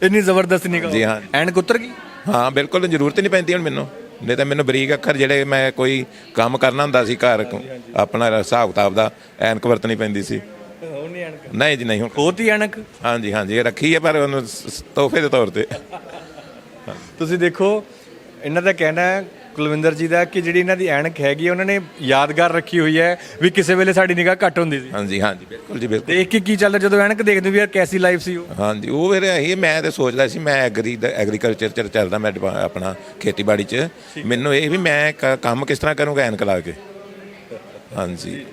ਇੰਨੀ ਜ਼ਬਰਦਸਤ ਨਿਗਾਹ ਜੀ ਹਾਂ। ਐਨਕ ਉਤਰ ਗਈ? ਹਾਂ ਬਿਲਕੁਲ ਜ਼ਰੂਰਤ ਹੀ ਨਹੀਂ ਪੈਂਦੀ ਹੁਣ ਮੈਨੂੰ। ਨਹੀਂ ਤਾਂ ਮੈਨੂੰ ਬਰੀਕ ਅੱਖਰ ਜਿਹੜੇ ਮੈਂ ਕੋਈ ਕੰਮ ਕਰਨਾ ਹੁੰਦਾ ਸੀ ਘਰ ਆਪਣਾ ਹਿਸਾਬ ਕਿਤਾਬ ਦਾ ਐਨਕ ਵਰਤਣੀ ਪੈਂਦੀ ਸੀ। ਹੁਣ ਨਹੀਂ ਐਨਕ ਨਹੀਂ ਜੀ ਨਹੀਂ ਹੁਣ ਹੋਤੀ ਐਨਕ? ਹਾਂਜੀ ਹਾਂਜੀ ਇਹ ਰੱਖੀ ਹੈ ਪਰ ਉਹਨੂੰ ਤੋਹਫੇ ਦੇ ਤੌਰ ਤੇ। ਤੁਸੀਂ ਦੇਖੋ ਇਹਨਾਂ ਦਾ ਕਹਿਣਾ ਹੈ ਕੁਲਵਿੰਦਰ ਜੀ ਦਾ ਕਿ ਜਿਹੜੀ ਇਹਨਾਂ ਦੀ ਐਨਕ ਹੈਗੀ ਹੈ, ਉਹਨਾਂ ਨੇ ਯਾਦਗਾਰ ਰੱਖੀ ਹੋਈ ਹੈ ਵੀ ਕਿਸੇ ਵੇਲੇ ਸਾਡੀ ਨਿਗਾਹ ਘੱਟ ਹੁੰਦੀ ਸੀ। ਹਾਂਜੀ ਹਾਂਜੀ ਬਿਲਕੁਲ ਜੀ ਬਿਲਕੁਲ। ਦੇਖ ਕੇ ਕੀ ਚੱਲਦਾ ਜਦੋਂ ਐਨਕ ਦੇਖਦੇ ਹੋ ਵੀ ਯਾਰ ਕੈਸੀ ਲਾਈਫ ਸੀ ਉਹ। ਹਾਂਜੀ ਉਹ ਫਿਰ ਇਹੀ ਮੈਂ ਤੇ ਸੋਚਦਾ ਸੀ ਮੈਂ ਐਗਰੀ ਦਾ ਐਗਰੀਕਲਚਰ ਚ ਚੱਲਦਾ ਮੈਂ ਡਿਪਾ- ਆਪਣਾ ਖੇਤੀਬਾੜੀ ਚ। ਮੈਨੂੰ ਇਹ ਵੀ ਮੈਂ ਕ- ਕੰਮ ਕਿਸ ਤਰ੍ਹਾਂ ਕਰੂੰਗਾ ਐਨਕ ਲਾ ਕੇ? ਹਾਂਜੀ।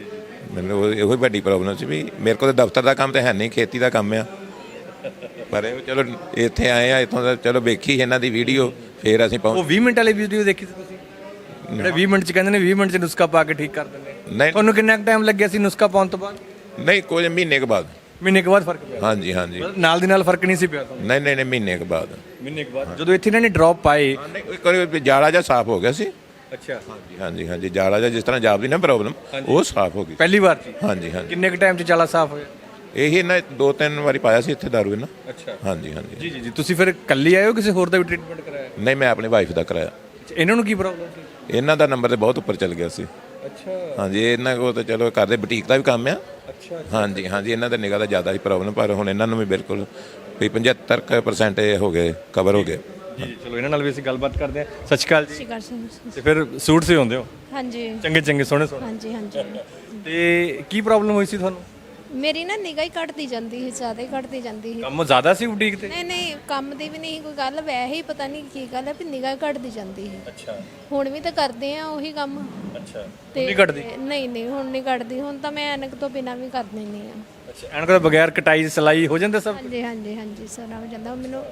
ਮੈਨੂੰ ਉਹ- ਇਹੋ ਹੀ ਵੱਡੀ ਪ੍ਰੋਬਲਮ ਸੀ ਵੀ ਮੇਰੇ ਕੋਲ ਤਾਂ ਦਫ਼ਤਰ ਦਾ ਕੰਮ ਤਾਂ ਹੈ ਨਹੀਂ ਖੇਤੀ ਦਾ ਕੰਮ ਆ। ਪਰ ਇਹ ਚਲੋ ਇੱਥੇ ਆਏ ਆ ਇੱਥੋਂ ਦਾ ਚਲੋ ਵੇਖੀ ਇਹਨਾਂ ਦੀ ਵੀਡੀਓ ਫਿਰ ਅਸੀਂ ਉਹ ਪਹੁੰਚ 20 ਮਿੰਟ ਵਾਲੀ ਵੀਡੀਓ ਦੇਖੀ ਸੀ ਤੁਸੀਂ? ਜਿਹੜੇ 20 ਮਿੰਟ ਚ ਕਹਿੰਦੇ ਨੇ 20 ਮਿੰਟ ਚ ਨੁਸਖਾ ਪਾ ਕੇ ਠੀਕ ਕਰ ਦਿੰਦੇ। ਨਹੀਂ। ਤੁਹਾਨੂੰ ਕਿੰਨਾ ਟਾਈਮ ਲੱਗਿਆ ਸੀ ਨੁਸਖਾ ਪਾਉਣ ਤੋਂ ਬਾਅਦ? ਨਹੀਂ ਕੋਈ ਮਹੀਨੇ ਕੁ ਬਾਅਦ। ਮਹੀਨੇ ਕੁ ਬਾਅਦ ਫ਼ਰਕ ਪਿਆ? ਹਾਂਜੀ ਹਾਂਜੀ। ਨਾਲ ਦੀ ਨਾਲ ਫ਼ਰਕ ਨਹੀਂ ਸੀ ਪਿਆ ਤੁਹਾਨੂੰ? ਨਹੀਂ ਨਹੀਂ ਨਹੀਂ ਮਹੀਨੇ ਕੁ ਬਾਅਦ। ਮਹੀਨੇ ਕੁ ਬਾਅਦ। ਜਦੋਂ ਇੱਥੇ ਇਹਨਾਂ ਨੇ ਡ੍ਰੌਪ ਪਾਏ ਵਾਰੀ ਜਾਲਾ ਜਿਹਾ ਸਾਫ਼ ਹੋ ਗਿਆ ਸੀ। ਅੱਛਾ। ਹਾਂਜੀ ਹਾਂਜੀ ਹਾਂਜੀ ਜਾਲਾ ਜਿਹਾ ਜਿਸ ਤਰ੍ਹਾਂ ਜਾਪਦੀ ਨਾ ਪ੍ਰੋਬਲਮ ਉਹ ਸਾਫ਼ ਹੋ ਗਈ। ਪਹਿਲੀ ਵਾਰ ਸੀ? ਹਾਂਜੀ ਹਾਂਜੀ। ਕਿੰਨੇ ਕੁ ਟਾਈਮ 'ਚ ਚਾਲਾ ਸਾਫ਼ ਹੋਇਆ? ਇਹੀ ਨਾ ਦੋ ਤਿੰਨ ਵਾਰੀ ਪਾਇਆ ਸੀ ਇੱਥੇ ਦਾਰੂ ਇਹਨਾਂ। ਅੱਛਾ। ਹਾਂਜੀ ਹਾਂਜੀ। ਜੀ ਜੀ ਜੀ। ਤੁਸੀਂ ਫਿਰ ਕੱਲੀ ਆਏ ਹੋ ਕਿਸੇ ਹੋਰ ਦਾ ਵੀ ਟ੍ਰੀਟਮੈਂਟ ਕਰਾਇਆ? ਨਹੀਂ ਮੈਂ ਆਪਣੀ ਵਾਈਫ ਦਾ ਕਰਾਇਆ। ਇਹਨਾਂ ਨੂੰ ਕੀ ਪ੍ਰੋਬਲਮ ਸੀ? ਇਹਨਾਂ ਦਾ ਨੰਬਰ ਤੇ ਬਹੁਤ ਉੱਪਰ ਚੱਲ ਗਿਆ ਸੀ। ਅੱਛਾ। ਹਾਂਜੀ ਇਹਨਾਂ ਕੋਲ ਤਾਂ ਚਲੋ ਕਰਦੇ ਬੁਟੀਕ ਦਾ ਵੀ ਕੰਮ ਆ। ਅੱਛਾ ਹਾਂਜੀ ਹਾਂਜੀ ਇਹਨਾਂ ਦਾ ਨਿਗਾਹ ਦਾ ਜ਼ਿਆਦਾ ਹੀ ਪ੍ਰੋਬਲਮ ਪਰ ਹੁਣ ਇਹਨਾਂ ਨੂੰ ਵੀ ਬਿਲਕੁਲ ਵੀ 75% ਇਹ ਹੋ ਗਏ ਕਵਰ ਹੋ ਗਏ। ਜੀ ਚਲੋ ਇਹਨਾਂ ਨਾਲ ਵੀ ਅਸੀਂ ਗੱਲਬਾਤ ਕਰਦੇ ਹਾਂ। ਸਤਿ ਸ਼੍ਰੀ ਅਕਾਲ ਜੀ। ਸ਼ਿਕਾਰ ਸਿੰਘ ਤੇ ਫਿਰ ਸੂਟ ਸੇ ਹੁੰਦੇ ਹੋ? ਹਾਂਜੀ। ਚੰਗੇ ਚੰਗੇ ਸੋਹਣੇ ਸੋਹਣੇ। ਹਾਂਜੀ ਹਾਂਜੀ। ਤੇ ਕੀ ਪ੍ਰੋਬਲਮ ਹੋਈ ਸੀ ਤੁਹਾਨੂੰ? ਮੇਰੀ ਨਾ ਨਿਗਾਹ ਹੀ ਘਟਦੀ ਜਾਂਦੀ ਸੀ ਜ਼ਿਆਦਾ ਹੀ ਘਟਦੀ ਜਾਂਦੀ ਸੀ। ਕੰਮ ਜ਼ਿਆਦਾ ਸੀ ਬੁਟੀਕ ਤੇ? ਨਹੀਂ ਨਹੀਂ ਕੰਮ ਦੀ ਵੀ ਨਹੀਂ ਕੋਈ ਗੱਲ ਵੈਸੇ ਹੀ ਪਤਾ ਨਹੀਂ ਕੀ ਗੱਲ ਹੈ ਵੀ ਨਿਗਾਹ ਘਟਦੀ ਜਾਂਦੀ ਸੀ। ਅੱਛਾ। ਹੁਣ ਵੀ ਤਾਂ ਕਰਦੇ ਆ ਉਹੀ ਕੰਮ। ਅੱਛਾ। ਨਹੀਂ ਘਟਦੀ? ਨਹੀਂ ਨਹੀਂ ਹੁਣ ਨਹੀਂ ਘਟਦੀ ਹੁਣ ਤਾਂ ਮੈਂ ਐਨਕ ਤੋਂ ਬਿਨਾਂ ਵੀ ਕਰ ਦਿੰਦੀ ਆ। ਅੱਛਾ ਐਨਕ ਤੋਂ ਬਗੈਰ ਕਟਾਈ ਸਲਾਈ ਹੋ ਜਾਂਦਾ ਸਭ ਹਾਂਜੀ ਹਾਂਜੀ ਹਾਂਜੀ ਸਾਰਾ ਹੋ ਜਾਂਦਾ। ਮੈਨੂੰ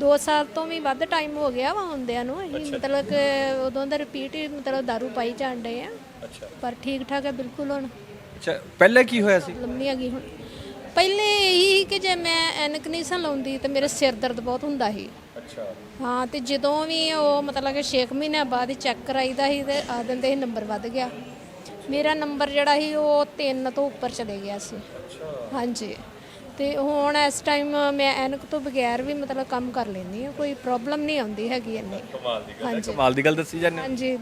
2 ਸਾਲ ਤੋਂ ਵੀ ਵੱਧ ਟਾਈਮ ਹੋ ਗਿਆ ਵਾ ਹੁੰਦਿਆਂ ਨੂੰ ਅਸੀਂ ਮਤਲਬ ਕਿ ਉਦੋਂ ਦਾ ਰਿਪੀਟ ਹੀ ਮਤਲਬ दारू ਪਾਈ ਜਾਂਦੇ ਆ। ਅੱਛਾ। ਪਰ ਠੀਕ ਠਾਕ ਹੈ ਬਿਲਕੁਲ ਹੁਣ। ਅੱਛਾ ਪਹਿਲੇ ਕੀ ਹੋਇਆ ਸੀ? ਲੰਮੀ ਆ ਗਈ ਹੁਣ। ਪਹਿਲੇ ਇਹੀ ਸੀ ਕਿ ਜੇ ਮੈਂ ਐਨਕ ਨਹੀਂ ਸਾਂ ਲਾਉਂਦੀ ਤੇ ਮੇਰੇ ਸਿਰ ਦਰਦ ਬਹੁਤ ਹੁੰਦਾ ਸੀ। ਅੱਛਾ। ਹਾਂ ਤੇ ਜਦੋਂ ਵੀ ਉਹ ਮਤਲਬ ਕਿ 6 ਮਹੀਨਿਆਂ ਬਾਅਦ ਚੈੱਕ ਕਰਾਈਦਾ ਸੀ ਤੇ ਆ ਦਿੰਦੇ ਸੀ ਨੰਬਰ ਵੱਧ ਗਿਆ। ਮੇਰਾ ਨੰਬਰ ਜਿਹੜਾ ਸੀ ਉਹ 3 ਤੋਂ ਉੱਪਰ ਚਲੇ ਗਿਆ ਸੀ। ਹਾਂਜੀ। ਤੇ ਹੁਣ ਇਸ ਟਾਈਮ ਮੈਂ ਐਨਕ ਤੋਂ ਬਗੈਰ ਵੀ ਮਤਲਬ ਕੰਮ ਕਰ ਲੈਂਦੀ ਹਾਂ ਕੋਈ ਪ੍ਰੋਬਲਮ ਨਹੀਂ ਆਉਂਦੀ ਹੈਗੀ ਇੰਨੀ। ਕਮਾਲ ਦੀ ਗੱਲ ਹੈ ਕਮਾਲ ਦੀ ਗੱਲ ਦੱਸੀ ਜਾਂਦੇ ਹੋ। ਹਾਂਜੀ।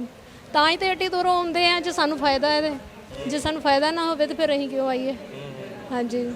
ਤਾਂ ਹੀ ਤੇ ਏਡੀ ਦੂਰੋਂ ਆਉਂਦੇ ਆ ਜੇ ਸਾਨੂੰ ਫਾਇਦਾ ਹੈ ਤੇ ਜੇ ਸਾਨੂੰ ਫਾਇਦਾ ਨਾ ਹੋਵੇ ਤੇ ਫਿਰ ਅਸੀਂ ਕਿਉਂ ਆਈਏ? ਹਾਂਜੀ।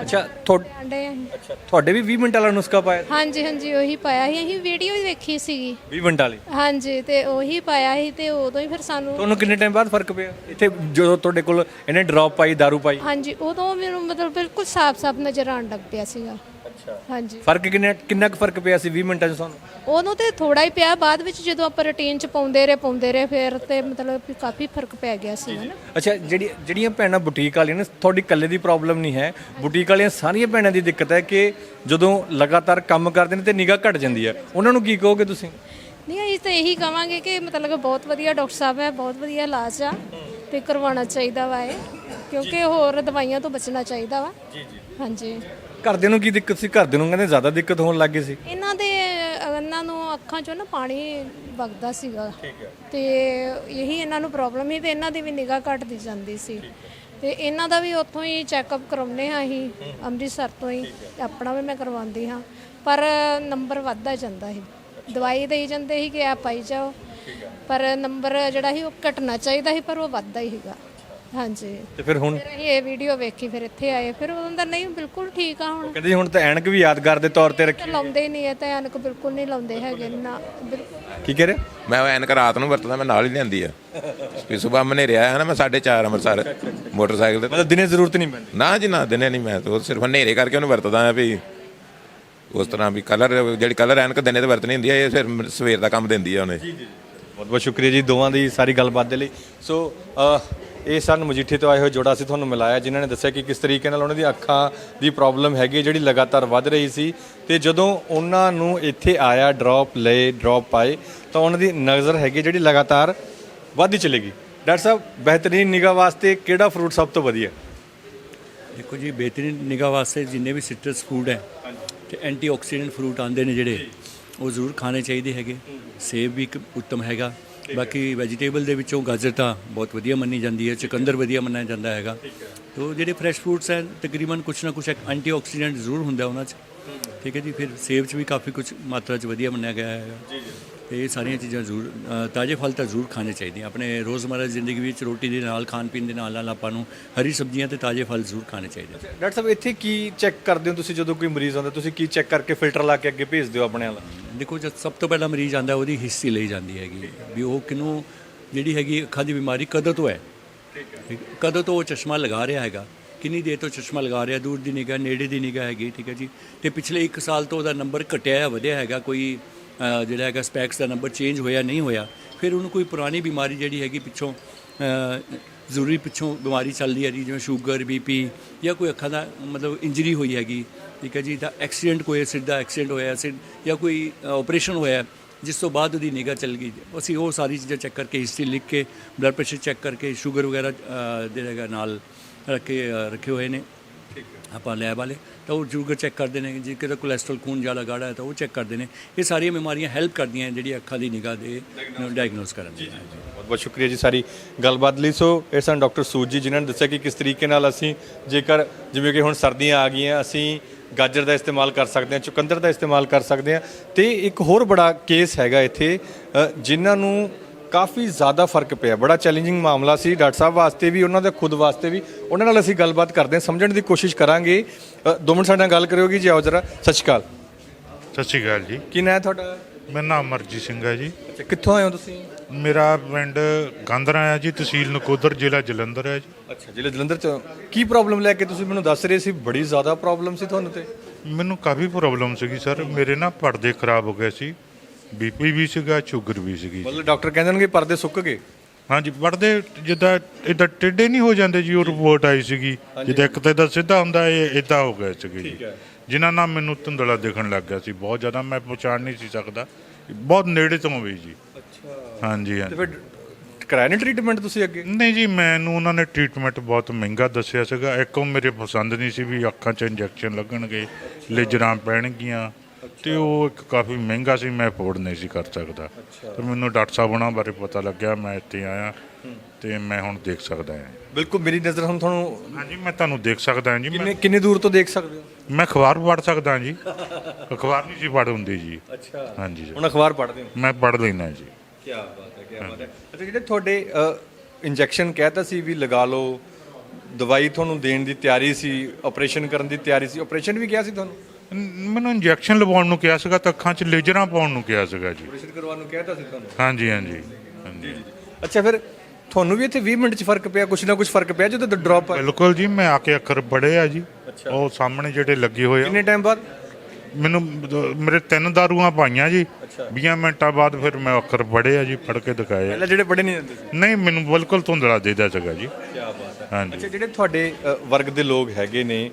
ਅੱਛਾ ਤੁਹਾਡੇ ਆਂਡੇ ਆ ਅਸੀਂ। ਅੱਛਾ ਤੁਹਾਡੇ ਵੀ 20 ਮਿੰਟ ਵਾਲਾ ਨੁਸਖਾ ਪਾਇਆ? ਹਾਂਜੀ ਹਾਂਜੀ ਉਹੀ ਪਾਇਆ ਸੀ। ਅਸੀਂ ਵੀਡੀਓ ਹੀ ਵੇਖੀ ਸੀਗੀ। 20 ਮਿੰਟ ਵਾਲੀ? ਹਾਂਜੀ ਤੇ ਉਹੀ ਪਾਇਆ ਸੀ ਤੇ ਉਦੋਂ ਹੀ ਫਿਰ ਸਾਨੂੰ ਤੁਹਾਨੂੰ ਕਿੰਨੇ ਟਾਈਮ ਬਾਅਦ ਫ਼ਰਕ ਪਿਆ? ਇੱਥੇ ਜਦੋਂ ਤੁਹਾਡੇ ਕੋਲ ਇਹਨੇ ਡ੍ਰੌਪ ਪਾਈ दारू ਪਾਈ? ਹਾਂਜੀ ਉਦੋਂ ਮੈਨੂੰ ਮਤਲਬ ਬਿਲਕੁਲ ਸਾਫ਼-ਸਾਫ਼ ਨਜ਼ਰ ਆਉਣ ਲੱਗ ਪਿਆ ਸੀਗਾ। ਅੱਛਾ। ਹਾਂਜੀ। ਫ਼ਰਕ ਕਿੰਨੇ ਕਿੰਨਾ ਕੁ ਫ਼ਰਕ ਪਿਆ ਸੀ 20 ਮਿੰਟਾਂ 'ਚ ਤੁਹਾਨੂੰ? ਉਦੋਂ ਤੇ ਥੋੜਾ ਹੀ ਪਿਆ ਬਾਅਦ ਵਿੱਚ ਜਦੋਂ ਆਪਾਂ ਰੂਟੀਨ ਚ ਪਾਉਂਦੇ ਰਹੇ ਪਾਉਂਦੇ ਰਹੇ ਫਿਰ ਤੇ ਮਤਲਬ ਕਿ ਕਾਫੀ ਫ਼ਰਕ ਪੈ ਗਿਆ ਸੀ ਨਾ ਅੱਛਾ ਜਿਹੜੀ ਜਿਹੜੀਆਂ ਭੈਣਾਂ ਬੁਟੀਕ ਵਾਲੀਆਂ ਨੇ ਤੁਹਾਡੀ ਇਕੱਲੇ ਦੀ ਪ੍ਰੋਬਲਮ ਨਹੀਂ ਹੈ। ਬੁਟੀਕ ਵਾਲੀਆਂ ਸਾਰੀਆਂ ਭੈਣਾਂ ਦੀ ਦਿੱਕਤ ਹੈ ਕਿ ਜਦੋਂ ਲਗਾਤਾਰ ਕੰਮ ਕਰਦੇ ਨੇ ਤੇ ਨਿਗਾਹ ਘਟ ਜਾਂਦੀ ਹੈ। ਉਹਨਾਂ ਨੂੰ ਕੀ ਕਹੋਗੇ ਤੁਸੀਂ? ਨਹੀਂ ਅਸੀਂ ਤਾਂ ਇਹੀ ਕਵਾਂਗੇ ਕਿ ਮਤਲਬ ਕਿ ਬਹੁਤ ਵਧੀਆ ਡਾਕਟਰ ਸਾਹਿਬ ਹੈ ਬਹੁਤ ਵਧੀਆ ਇਲਾਜ ਆ ਤੇ ਕਰਵਾਉਣਾ ਚਾਹੀਦਾ ਵਾ ਇਹ ਕਿਉਂਕਿ ਹੋਰ ਦਵਾਈਆਂ ਤੋਂ ਬਚਣਾ ਚਾਹੀਦਾ ਵਾ। ਜੀ ਜੀ। ਹਾਂਜੀ। ਘਰਦਿਆਂ ਨੂੰ ਕੀ ਦਿੱਕਤ ਸੀ? ਘਰਦਿਆਂ ਨੂੰ ਕਹਿੰਦੇ ਜ਼ਿਆਦਾ ਦਿੱਕਤ ਹੋਣ ਲੱਗ ਗਈ ਸੀ। ਇਹਨਾਂ ਦੇ ਇਹਨਾਂ ਨੂੰ ਅੱਖਾਂ ਚੋਂ ਨਾ ਪਾਣੀ ਵਗਦਾ ਸੀਗਾ। ਤੇ ਇਹੀ ਇਹਨਾਂ ਨੂੰ ਪ੍ਰੋਬਲਮ ਸੀ ਤੇ ਇਹਨਾਂ ਦੀ ਵੀ ਨਿਗਾਹ ਘਟਦੀ ਜਾਂਦੀ ਸੀ। ਤੇ ਇਹਨਾਂ ਦਾ ਵੀ ਉੱਥੋਂ ਹੀ ਚੈੱਕਅਪ ਕਰਾਉਨੇ ਹਾਂ ਅਸੀਂ ਅੰਮ੍ਰਿਤਸਰ ਤੋਂ ਹੀ। ਆਪਣਾ ਵੀ ਮੈਂ ਕਰਵਾਉਂਦੀ ਹਾਂ। ਪਰ ਨੰਬਰ ਵੱਧਦਾ ਜਾਂਦਾ ਸੀ। ਦਵਾਈ ਦੇਈ ਜਾਂਦੇ ਸੀ ਕਿ ਆ ਪਾਈ ਜਾਓ। ਪਰ ਨੰਬਰ ਜਿਹੜਾ ਸੀ ਉਹ ਘਟਣਾ ਚਾਹੀਦਾ ਸੀ ਪਰ ਉਹ ਵੱਧਦਾ ਹੀ ਸੀਗਾ। ਹਾਂਜੀ। ਤੇ ਫਿਰ ਹੁਣ? ਫਿਰ ਅਸੀਂ ਇਹ ਵੀਡੀਓ ਵੇਖੀ ਫਿਰ ਇੱਥੇ ਆਏ। ਫਿਰ ਉਦੋਂ ਦਾ ਨਹੀਂ ਬਿਲਕੁਲ ਠੀਕ ਆ ਹੁਣ। ਕਹਿੰਦੇ ਜੀ ਹੁਣ ਤਾਂ ਐਨਕ ਵੀ ਯਾਦਗਾਰ ਦੇ ਤੌਰ ਤੇ ਰੱਖੀ ਲਾਉਂਦੇ ਹੀ ਨਹੀਂ ਹੈ ਤਾਂ ਐਨਕ ਬਿਲਕੁਲ ਨਹੀਂ ਲਾਉਂਦੇ ਹੈਗੇ ਨਾ ਬਿਲਕੁਲ ਕੀ ਕਹਿ ਰਹੇ? ਮੈਂ ਉਹ ਐਨਕ ਰਾਤ ਨੂੰ ਵਰਤਦਾ ਮੈਂ ਨਾਲ ਹੀ ਲਿਆਂਦੀ ਆ। ਵੀ ਸਵੇਰ ਮਨੇ ਰਿਹਾ ਹੈ ਨਾ ਮੈਂ 4:30 ਅੰਮ੍ਰਿਤਸਰ ਮੋਟਰਸਾਈਕਲ ਤੇ। ਮਤਲਬ ਦਿਨੇ ਜ਼ਰੂਰਤ ਨਹੀਂ ਪੈਂਦੀ? ਨਾ ਜੀ ਨਾ ਦਿਨੇ ਨਹੀਂ ਮੈਂ ਤਾਂ ਸਿਰਫ ਹਨੇਰੇ ਕਰਕੇ ਉਹਨੂੰ ਵਰਤਦਾ ਆ ਵੀ ਉਸ ਤਰ੍ਹਾਂ ਵੀ ਕਲਰ ਜਿਹੜੀ ਕਲਰ ਐਨਕ ਦਿਨੇ ਤੇ ਵਰਤਣੀ ਹੁੰਦੀ ਆ ਇਹ ਫਿਰ ਸਵੇਰ ਦਾ ਕੰਮ ਦਿੰਦੀ ਆ ਉਹਨੇ। ਬਹੁਤ ਬਹੁਤ ਸ਼ੁਕਰੀਆ ਜੀ ਦੋਵਾਂ ਦੀ ਸਾਰੀ ਗੱਲਬਾਤ ਦੇ ਲਈ। ਸੋ ਇਹ ਸਨ ਮਜੀਠੇ ਤੋਂ ਆਏ ਹੋਏ ਜੋੜਾ ਸੀ ਤੁਹਾਨੂੰ ਮਿਲਾਇਆ, ਜਿਨ੍ਹਾਂ ਨੇ ਦੱਸਿਆ ਕਿ ਕਿਸ ਤਰੀਕੇ ਨਾਲ ਉਹਨਾਂ ਦੀ ਅੱਖਾਂ ਦੀ ਪ੍ਰੋਬਲਮ ਹੈਗੀ ਜਿਹੜੀ ਲਗਾਤਾਰ ਵੱਧ ਰਹੀ ਸੀ। ਤੇ ਜਦੋਂ ਉਹਨਾਂ ਨੂੰ ਇੱਥੇ ਆਇਆ ਡ੍ਰੌਪ ਲਏ ਡ੍ਰੌਪ ਪਾਏ, ਤਾਂ ਉਹਨਾਂ ਦੀ ਨਜ਼ਰ ਹੈਗੀ ਜਿਹੜੀ ਲਗਾਤਾਰ ਵੱਧਦੀ ਚਲੇਗੀ ਡਾਕਟਰ ਸਾਹਿਬ, ਬਿਹਤਰੀਨ ਨਿਗਾਹ ਵਾਸਤੇ ਕਿਹੜਾ ਫਰੂਟ ਸਭ ਤੋਂ ਵਧੀਆ? ਦੇਖੋ ਜੀ, ਬਿਹਤਰੀਨ ਨਿਗਾਹ ਵਾਸਤੇ ਜਿੰਨੇ ਵੀ ਸਿਟਰਸ ਫੂਡ ਹੈ, ਤੇ ਐਂਟੀਆਕਸੀਡੈਂਟ ਫਰੂਟ ਆਉਂਦੇ ਨੇ ਜਿਹੜੇ, ਉਹ ਜ਼ਰੂਰ ਖਾਣੇ ਚਾਹੀਦੇ ਹੈਗੇ। ਸੇਬ ਵੀ ਇੱਕ ਉੱਤਮ ਹੈਗਾ। ਬਾਕੀ ਵੈਜੀਟੇਬਲ ਦੇ ਵਿੱਚੋਂ ਗਾਜਰ ਤਾਂ ਬਹੁਤ ਵਧੀਆ ਮੰਨੀ ਜਾਂਦੀ ਹੈ ਚੁਕੰਦਰ ਵਧੀਆ ਮੰਨਿਆ ਜਾਂਦਾ ਹੈਗਾ। ਤੋ ਜਿਹੜੇ ਫਰੈਸ਼ ਫਰੂਟਸ ਹੈ ਤਕਰੀਬਨ ਕੁਛ ਨਾ ਕੁਛ ਐਂਟੀਆਕਸੀਡੈਂਟ ਜ਼ਰੂਰ ਹੁੰਦਾ ਉਹਨਾਂ 'ਚ। ਠੀਕ ਹੈ ਜੀ ਫਿਰ ਸੇਬ 'ਚ ਵੀ ਕਾਫੀ ਕੁਝ ਮਾਤਰਾ 'ਚ ਵਧੀਆ ਮੰਨਿਆ ਗਿਆ ਹੈਗਾ। ਜੀ ਜੀ। ਤੇ ਇਹ ਸਾਰੀਆਂ ਚੀਜ਼ਾਂ ਜ਼ਰੂਰ ਤਾਜ਼ੇ ਫਲ ਤਾਂ ਜ਼ਰੂਰ ਖਾਣੇ ਚਾਹੀਦੇ ਆ। ਆਪਣੇ ਰੋਜ਼ਮਰਰਾ ਦੀ ਜ਼ਿੰਦਗੀ ਵਿੱਚ ਰੋਟੀ ਦੇ ਨਾਲ ਖਾਣ ਪੀਣ ਦੇ ਨਾਲ ਨਾਲ ਆਪਾਂ ਨੂੰ ਹਰੀ ਸਬਜ਼ੀਆਂ ਤੇ ਤਾਜ਼ੇ ਫਲ ਜ਼ਰੂਰ ਖਾਣੇ ਚਾਹੀਦੇ ਆ। ਡਾਕਟਰ ਸਾਹਿਬ ਇੱਥੇ ਕੀ ਚੈੱਕ ਕਰਦੇ ਹੋ ਤੁਸੀਂ ਜਦੋਂ ਕੋਈ ਮਰੀਜ਼ ਆਉਂਦਾ? ਤੁਸੀਂ ਕੀ ਚੈੱਕ ਕਰਕੇ ਫਿਲਟਰ ਲਾ ਕੇ ਅੱਗੇ ਭੇਜਦੇ ਹੋ ਆਪਣੇ ਵਾਲਾ? ਦੇਖੋ ਜਦ ਸਭ ਤੋਂ ਪਹਿਲਾਂ ਮਰੀਜ਼ ਆਂਦਾ ਉਹਦੀ ਹਿਸਟਰੀ ਲਈ ਜਾਂਦੀ ਹੈਗੀ ਵੀ ਉਹ ਕਿਨੂੰ ਜਿਹੜੀ ਹੈਗੀ ਅੱਖਾਂ ਦੀ ਬਿਮਾਰੀ ਕਦੋਂ ਤੋਂ ਹੈ। ਠੀਕ ਹੈ। ਕਦੋਂ ਤੋਂ ਉਹ ਚਸ਼ਮਾ ਲਗਾ ਰਿਹਾ ਹੈਗਾ। ਕਿੰਨੀ ਦੇਰ ਤੋਂ ਚਸ਼ਮਾ ਲਗਾ ਰਿਹਾ ਦੂਰ ਦੀ ਨਿਗਾਹ ਨੇੜੇ ਦੀ ਨਿਗਾਹ ਹੈਗੀ ਠੀਕ ਹੈ ਜੀ। ਤੇ ਪਿਛਲੇ 1 ਸਾਲ ਤੋਂ ਉਹਦਾ ਨੰਬਰ ਘਟਿਆ ਜਾਂ ਵਧਿਆ ਹੈਗਾ ਕੋਈ ਜਿਹੜਾ ਹੈਗਾ ਸਪੈਕਸ ਦਾ ਨੰਬਰ ਚੇਂਜ ਹੋਇਆ ਨਹੀਂ ਹੋਇਆ। ਫਿਰ ਉਹਨੂੰ ਕੋਈ ਪੁਰਾਣੀ ਬਿਮਾਰੀ ਜਿਹੜੀ ਹੈਗੀ ਪਿੱਛੋਂ ਜ਼ਰੂਰੀ ਪਿੱਛੋਂ ਬਿਮਾਰੀ ਚੱਲਦੀ ਹੈ ਜਿਵੇਂ ਸ਼ੂਗਰ ਬੀਪੀ ਜਾਂ ਕੋਈ ਅੱਖਾਂ ਦਾ ਮਤਲਬ ਇੰਜਰੀ ਹੋਈ ਹੈਗੀ ਠੀਕ ਹੈ ਜੀ ਤਾਂ ਐਕਸੀਡੈਂਟ ਕੋਈ ਸਿੱਧਾ ਐਕਸੀਡੈਂਟ ਹੋਇਆ ਸੀ ਜਾਂ ਕੋਈ ਆਪਰੇਸ਼ਨ ਹੋਇਆ ਜਿਸ ਤੋਂ ਬਾਅਦ ਉਹਦੀ ਨਿਗਾਹ ਚੱਲ ਗਈ। ਅਸੀਂ ਉਹ ਸਾਰੀ ਚੀਜ਼ਾਂ ਚੈੱਕ ਕਰਕੇ ਹਿਸਟਰੀ ਲਿਖ ਕੇ ਬਲੱਡ ਪ੍ਰੈਸ਼ਰ ਚੈੱਕ ਕਰਕੇ ਸ਼ੂਗਰ ਵਗੈਰਾ ਅ, ਜਿਹੜਾ ਹੈਗਾ ਨਾਲ ਰੱਖੇ ਰੱਖੇ ਹੋਏ ਨੇ। ਆਪਾਂ ਲੈਬ ਵਾਲੇ ਤਾਂ ਉਹ ਜ਼ਰੂਰ ਚੈੱਕ ਕਰਦੇ ਨੇ ਜੇ ਕਿਤੇ ਕੋਲੇਸਟ੍ਰੋਲ ਖੂਨ ਜ਼ਿਆਦਾ ਗਾੜਾ ਹੈ ਤਾਂ ਉਹ ਚੈੱਕ ਕਰਦੇ ਨੇ। ਇਹ ਸਾਰੀਆਂ ਬਿਮਾਰੀਆਂ ਹੈਲਪ ਕਰਦੀਆਂ ਜਿਹੜੀ ਅੱਖਾਂ ਦੀ ਨਿਗਾਹ ਦੇ ਡਾਇਗਨੋਸ ਕਰਨ ਦੀ ਬਹੁਤ ਬਹੁਤ ਸ਼ੁਕਰੀਆ ਜੀ ਸਾਰੀ ਗੱਲਬਾਤ ਲਈ। ਸੋ ਇਹ ਸਨ ਡਾਕਟਰ ਸੂਜ ਜੀ ਜਿਨ੍ਹਾਂ ਨੇ ਦੱਸਿਆ ਕਿ ਕਿਸ ਤਰੀਕੇ ਨਾਲ ਅਸੀਂ ਜੇਕਰ ਜਿਵੇਂ ਕਿ ਹੁਣ ਸਰਦੀਆਂ ਆ ਗਈਆਂ ਅਸੀਂ ਗਾਜਰ ਦਾ ਇਸਤੇਮਾਲ ਕਰ ਸਕਦੇ ਹਾਂ ਚੁਕੰਦਰ ਦਾ ਇਸਤੇਮਾਲ ਕਰ ਸਕਦੇ ਹਾਂ। ਤੇ ਇੱਕ ਹੋਰ ਬੜਾ ਕੇਸ ਹੈਗਾ ਇੱਥੇ ਜਿਨ੍ਹਾਂ ਨੂੰ ਕਾਫੀ ਜ਼ਿਆਦਾ ਫ਼ਰਕ ਪਿਆ। ਬੜਾ ਚੈਲੰਜਿੰਗ ਮਾਮਲਾ ਸੀ। ਡਾਕਟਰ ਸਾਹਿਬ ਵਾਸਤੇ ਵੀ ਉਹਨਾਂ ਦੇ ਖੁਦ ਵਾਸਤੇ ਵੀ। ਉਹਨਾਂ ਨਾਲ ਅਸੀਂ ਗੱਲਬਾਤ ਕਰਦੇ ਹਾਂ। ਸਮਝਣ ਦੀ ਕੋਸ਼ਿਸ਼ ਕਰਾਂਗੇ। ਅ, ਦੋ ਮਿੰਟ ਸਾਡੇ ਨਾਲ ਗੱਲ ਕਰਿਓਗੀ ਜੀ। ਆਓ ਜਰਾ। ਸਤਿ ਸ਼੍ਰੀ ਅਕਾਲ। ਸਤਿ ਸ਼੍ਰੀ ਅਕਾਲ ਜੀ। ਕੀ ਨਾਂ ਹੈ ਤੁਹਾਡਾ? ਮੇਰਾ ਨਾਮ ਅਮਰਜੀਤ ਸਿੰਘ ਹੈ ਜੀ। ਅੱਛਾ ਕਿੱਥੋਂ ਆਏ ਹੋ ਤੁਸੀਂ? ਮੇਰਾ ਪਿੰਡ ਗਾਂਦਰਾ ਹੈ ਜੀ। ਤਹਿਸੀਲ ਨਕੋਦਰ ਜ਼ਿਲ੍ਹਾ ਜਲੰਧਰ ਹੈ ਜੀ। ਅੱਛਾ ਜ਼ਿਲ੍ਹੇ ਜਲੰਧਰ ਚ। ਕੀ ਪ੍ਰੋਬਲਮ ਲੈ ਕੇ ਤੁਸੀਂ ਮੈਨੂੰ ਦੱਸ ਰਹੇ ਸੀ? ਬੜੀ ਜ਼ਿਆਦਾ ਪ੍ਰੋਬਲਮ ਸੀ ਤੁਹਾਨੂੰ ਤੇ। ਮੈਨੂੰ ਕਾਫੀ ਪ੍ਰੋਬਲਮ ਸੀਗੀ ਸਰ। ਮੇਰੇ ਨਾ ਪਰਦੇ ਖਰਾਬ ਹੋ ਗਏ ਸੀ। ਬੀਪੀ ਵੀ ਸੀਗਾ ਸ਼ੂਗਰ ਵੀ ਸੀਗੀ ਮਤਲਬ ਡਾਕਟਰ ਕਹਿੰਦੇ ਨੇ ਕਿ ਪਰਦੇ ਸੁੱਕ ਗਏ? ਹਾਂਜੀ ਪਰਦੇ ਜਿੱਦਾਂ ਇਦਾਂ ਟੇਢੇ ਨਹੀਂ ਹੋ ਜਾਂਦੇ ਜੀ ਉਹ ਰਿਪੋਰਟ ਆਈ ਸੀਗੀ। ਜਿੱਦਾਂ ਇੱਕ ਤਾਂ ਇਦਾਂ ਸਿੱਧਾ ਹੁੰਦਾ ਇਹ ਇਦਾਂ ਹੋ ਗਿਆ ਸੀਗਾ ਜੀ। ਜਿਨ੍ਹਾਂ ਨਾਲ ਮੈਨੂੰ ਧੁੰਦਲਾ ਦਿਖਣ ਲੱਗ ਗਿਆ ਸੀ ਬਹੁਤ ਜ਼ਿਆਦਾ ਮੈਂ ਪਛਾਣ ਨਹੀਂ ਸੀ ਸਕਦਾ। ਬਹੁਤ ਨੇੜੇ ਤੋਂ ਵੀ ਜੀ। ਅੱਛਾ। ਹਾਂਜੀ ਤੇ ਹਾਂਜੀ। ਫਿਰ ਕਰਾਇਆ ਨਹੀਂ ਟ੍ਰੀਟਮੈਂਟ ਤੁਸੀਂ ਅੱਗੇ? ਨਹੀਂ ਜੀ ਮੈਨੂੰ ਉਹਨਾਂ ਨੇ ਟ੍ਰੀਟਮੈਂਟ ਬਹੁਤ ਮਹਿੰਗਾ ਦੱਸਿਆ ਸੀਗਾ। ਇੱਕ ਉਹ ਮੇਰੇ ਪਸੰਦ ਨਹੀਂ ਸੀ ਵੀ ਅੱਖਾਂ 'ਚ ਇੰਜੈਕਸ਼ਨ ਲੱਗਣਗੇ ਲੇਜਰਾਂ ਪੈਣਗੀਆਂ। ਤੇ ਉਹ ਇੱਕ ਕਾਫੀ ਮਹਿੰਗਾ ਸੀ ਮੈਂ ਅਫੋਰਡ ਨਹੀਂ ਸੀ ਕਰ ਸਕਦਾ। ਤੇ ਮੈਨੂੰ ਡਾਕਟਰ ਸਾਹਿਬ ਉਹਨਾਂ ਬਾਰੇ ਪਤਾ ਲੱਗਿਆ ਮੈਂ ਇੱਥੇ ਆਇਆ ਤੇ ਮੈਂ ਹੁਣ ਦੇਖ ਸਕਦਾ ਹਾਂ। ਬਿਲਕੁਲ ਮੇਰੀ ਨਜ਼ਰ ਹੁਣ ਤੁਹਾਨੂੰ ਹਾਂਜੀ ਮੈਂ ਤੁਹਾਨੂੰ ਦੇਖ ਸਕਦਾ ਹਾਂ ਜੀ ਕਿੰਨੇ ਮੈਂ ਕਿੰਨੇ ਦੂਰ ਤੋਂ ਦੇਖ ਸਕਦੇ ਹੋ? ਮੈਂ ਅਖਬਾਰ ਪੜ੍ਹ ਸਕਦਾ ਜੀ। ਅਖਬਾਰ ਨਹੀਂ ਸੀ ਪੜ੍ਹ ਹੁੰਦੀ ਜੀ। ਅੱਛਾ। ਹਾਂਜੀ ਜੀ। ਹੁਣ ਅਖਬਾਰ ਪੜ੍ਹਦੇ ਹੋ? ਮੈਂ ਪੜ੍ਹ ਲੈਣਾ ਜੀ। ਕੀ ਬਾਤ ਹੈ ਕੀ ਬਾਤ ਹੈ। ਅੱਛਾ ਜਿਹੜੇ ਤੁਹਾਡੇ ਇੰਜੈਕਸ਼ਨ ਕਹਿਤਾ ਸੀ ਵੀ ਲਗਾ ਲਓ ਦਵਾਈ ਤੁਹਾਨੂੰ ਦੇਣ ਦੀ ਤਿਆਰੀ ਸੀ ਆਪਰੇਸ਼ਨ ਕਰਨ ਦੀ ਤਿਆਰੀ ਸੀ ਆਪਰੇਸ਼ਨ ਵੀ ਕਿਹਾ ਸੀ ਤੁਹਾਨੂੰ? ਮੈਨੂੰ ਇੰਜੈਕਸ਼ਨ ਲਵਾਉਣ ਨੂੰ ਕਿਹਾ ਸੀਗਾ ਤਾਂ ਅੱਖਾਂ 'ਚ ਲੇਜਰਾਂ ਪਾਉਣ ਨੂੰ ਕਿਹਾ ਸੀਗਾ ਜੀ। ਆਪਰੇਸ਼ਨ ਕਰਵਾਉਣ ਨੂੰ ਕਹਿਤਾ ਸੀ ਤੁਹਾਨੂੰ? ਹਾਂਜੀ ਹਾਂਜੀ ਹਾਂਜੀ। ਅੱਛਾ ਫਿਰ ਤੁਹਾਨੂੰ ਵੀ ਇੱਥੇ 20 ਮਿੰਟ ਚ ਫ਼ਰਕ ਪਿਆ ਕੁਛ ਨਾ ਕੁਛ ਫ਼ਰਕ ਪਿਆ ਜਦੋਂ ਡ੍ਰੌਪ ਬਿਲਕੁਲ ਜੀ ਮੈਂ ਆ ਕੇ ਅੱਖਰ ਪੜ੍ਹੇ ਆ ਜੀ। ਉਹ ਸਾਹਮਣੇ ਜਿਹੜੇ ਲੱਗੇ ਹੋਏ ਆ। ਕਿੰਨੇ ਟਾਈਮ ਬਾਅਦ? ਮੈਨੂੰ ਦ- ਮੇਰੇ ਤਿੰਨ ਦਾਰੂਆਂ ਪਾਈਆਂ ਜੀ। 20 ਮਿੰਟਾਂ ਬਾਅਦ ਫਿਰ ਮੈਂ ਅੱਖਰ ਪੜ੍ਹੇ ਆ ਜੀ ਪੜ੍ਹ ਕੇ ਦਿਖਾਏ ਆ। ਪਹਿਲਾਂ ਜਿਹੜੇ ਪੜੇ ਨਹੀਂ ਜਾਂਦੇ ਸੀ? ਨਹੀਂ ਮੈਨੂੰ ਬਿਲਕੁਲ ਧੁੰਦਲਾ ਦੇਦਾ ਸੀਗਾ ਜੀ। ਕੀ ਬਾਤ ਹੈ। ਹਾਂਜੀ। ਅੱਛਾ ਜਿਹੜੇ ਤੁਹਾਡੇ ਅ, ਵਰਗ ਦੇ ਲੋਕ ਹੈਗੇ ਨੇ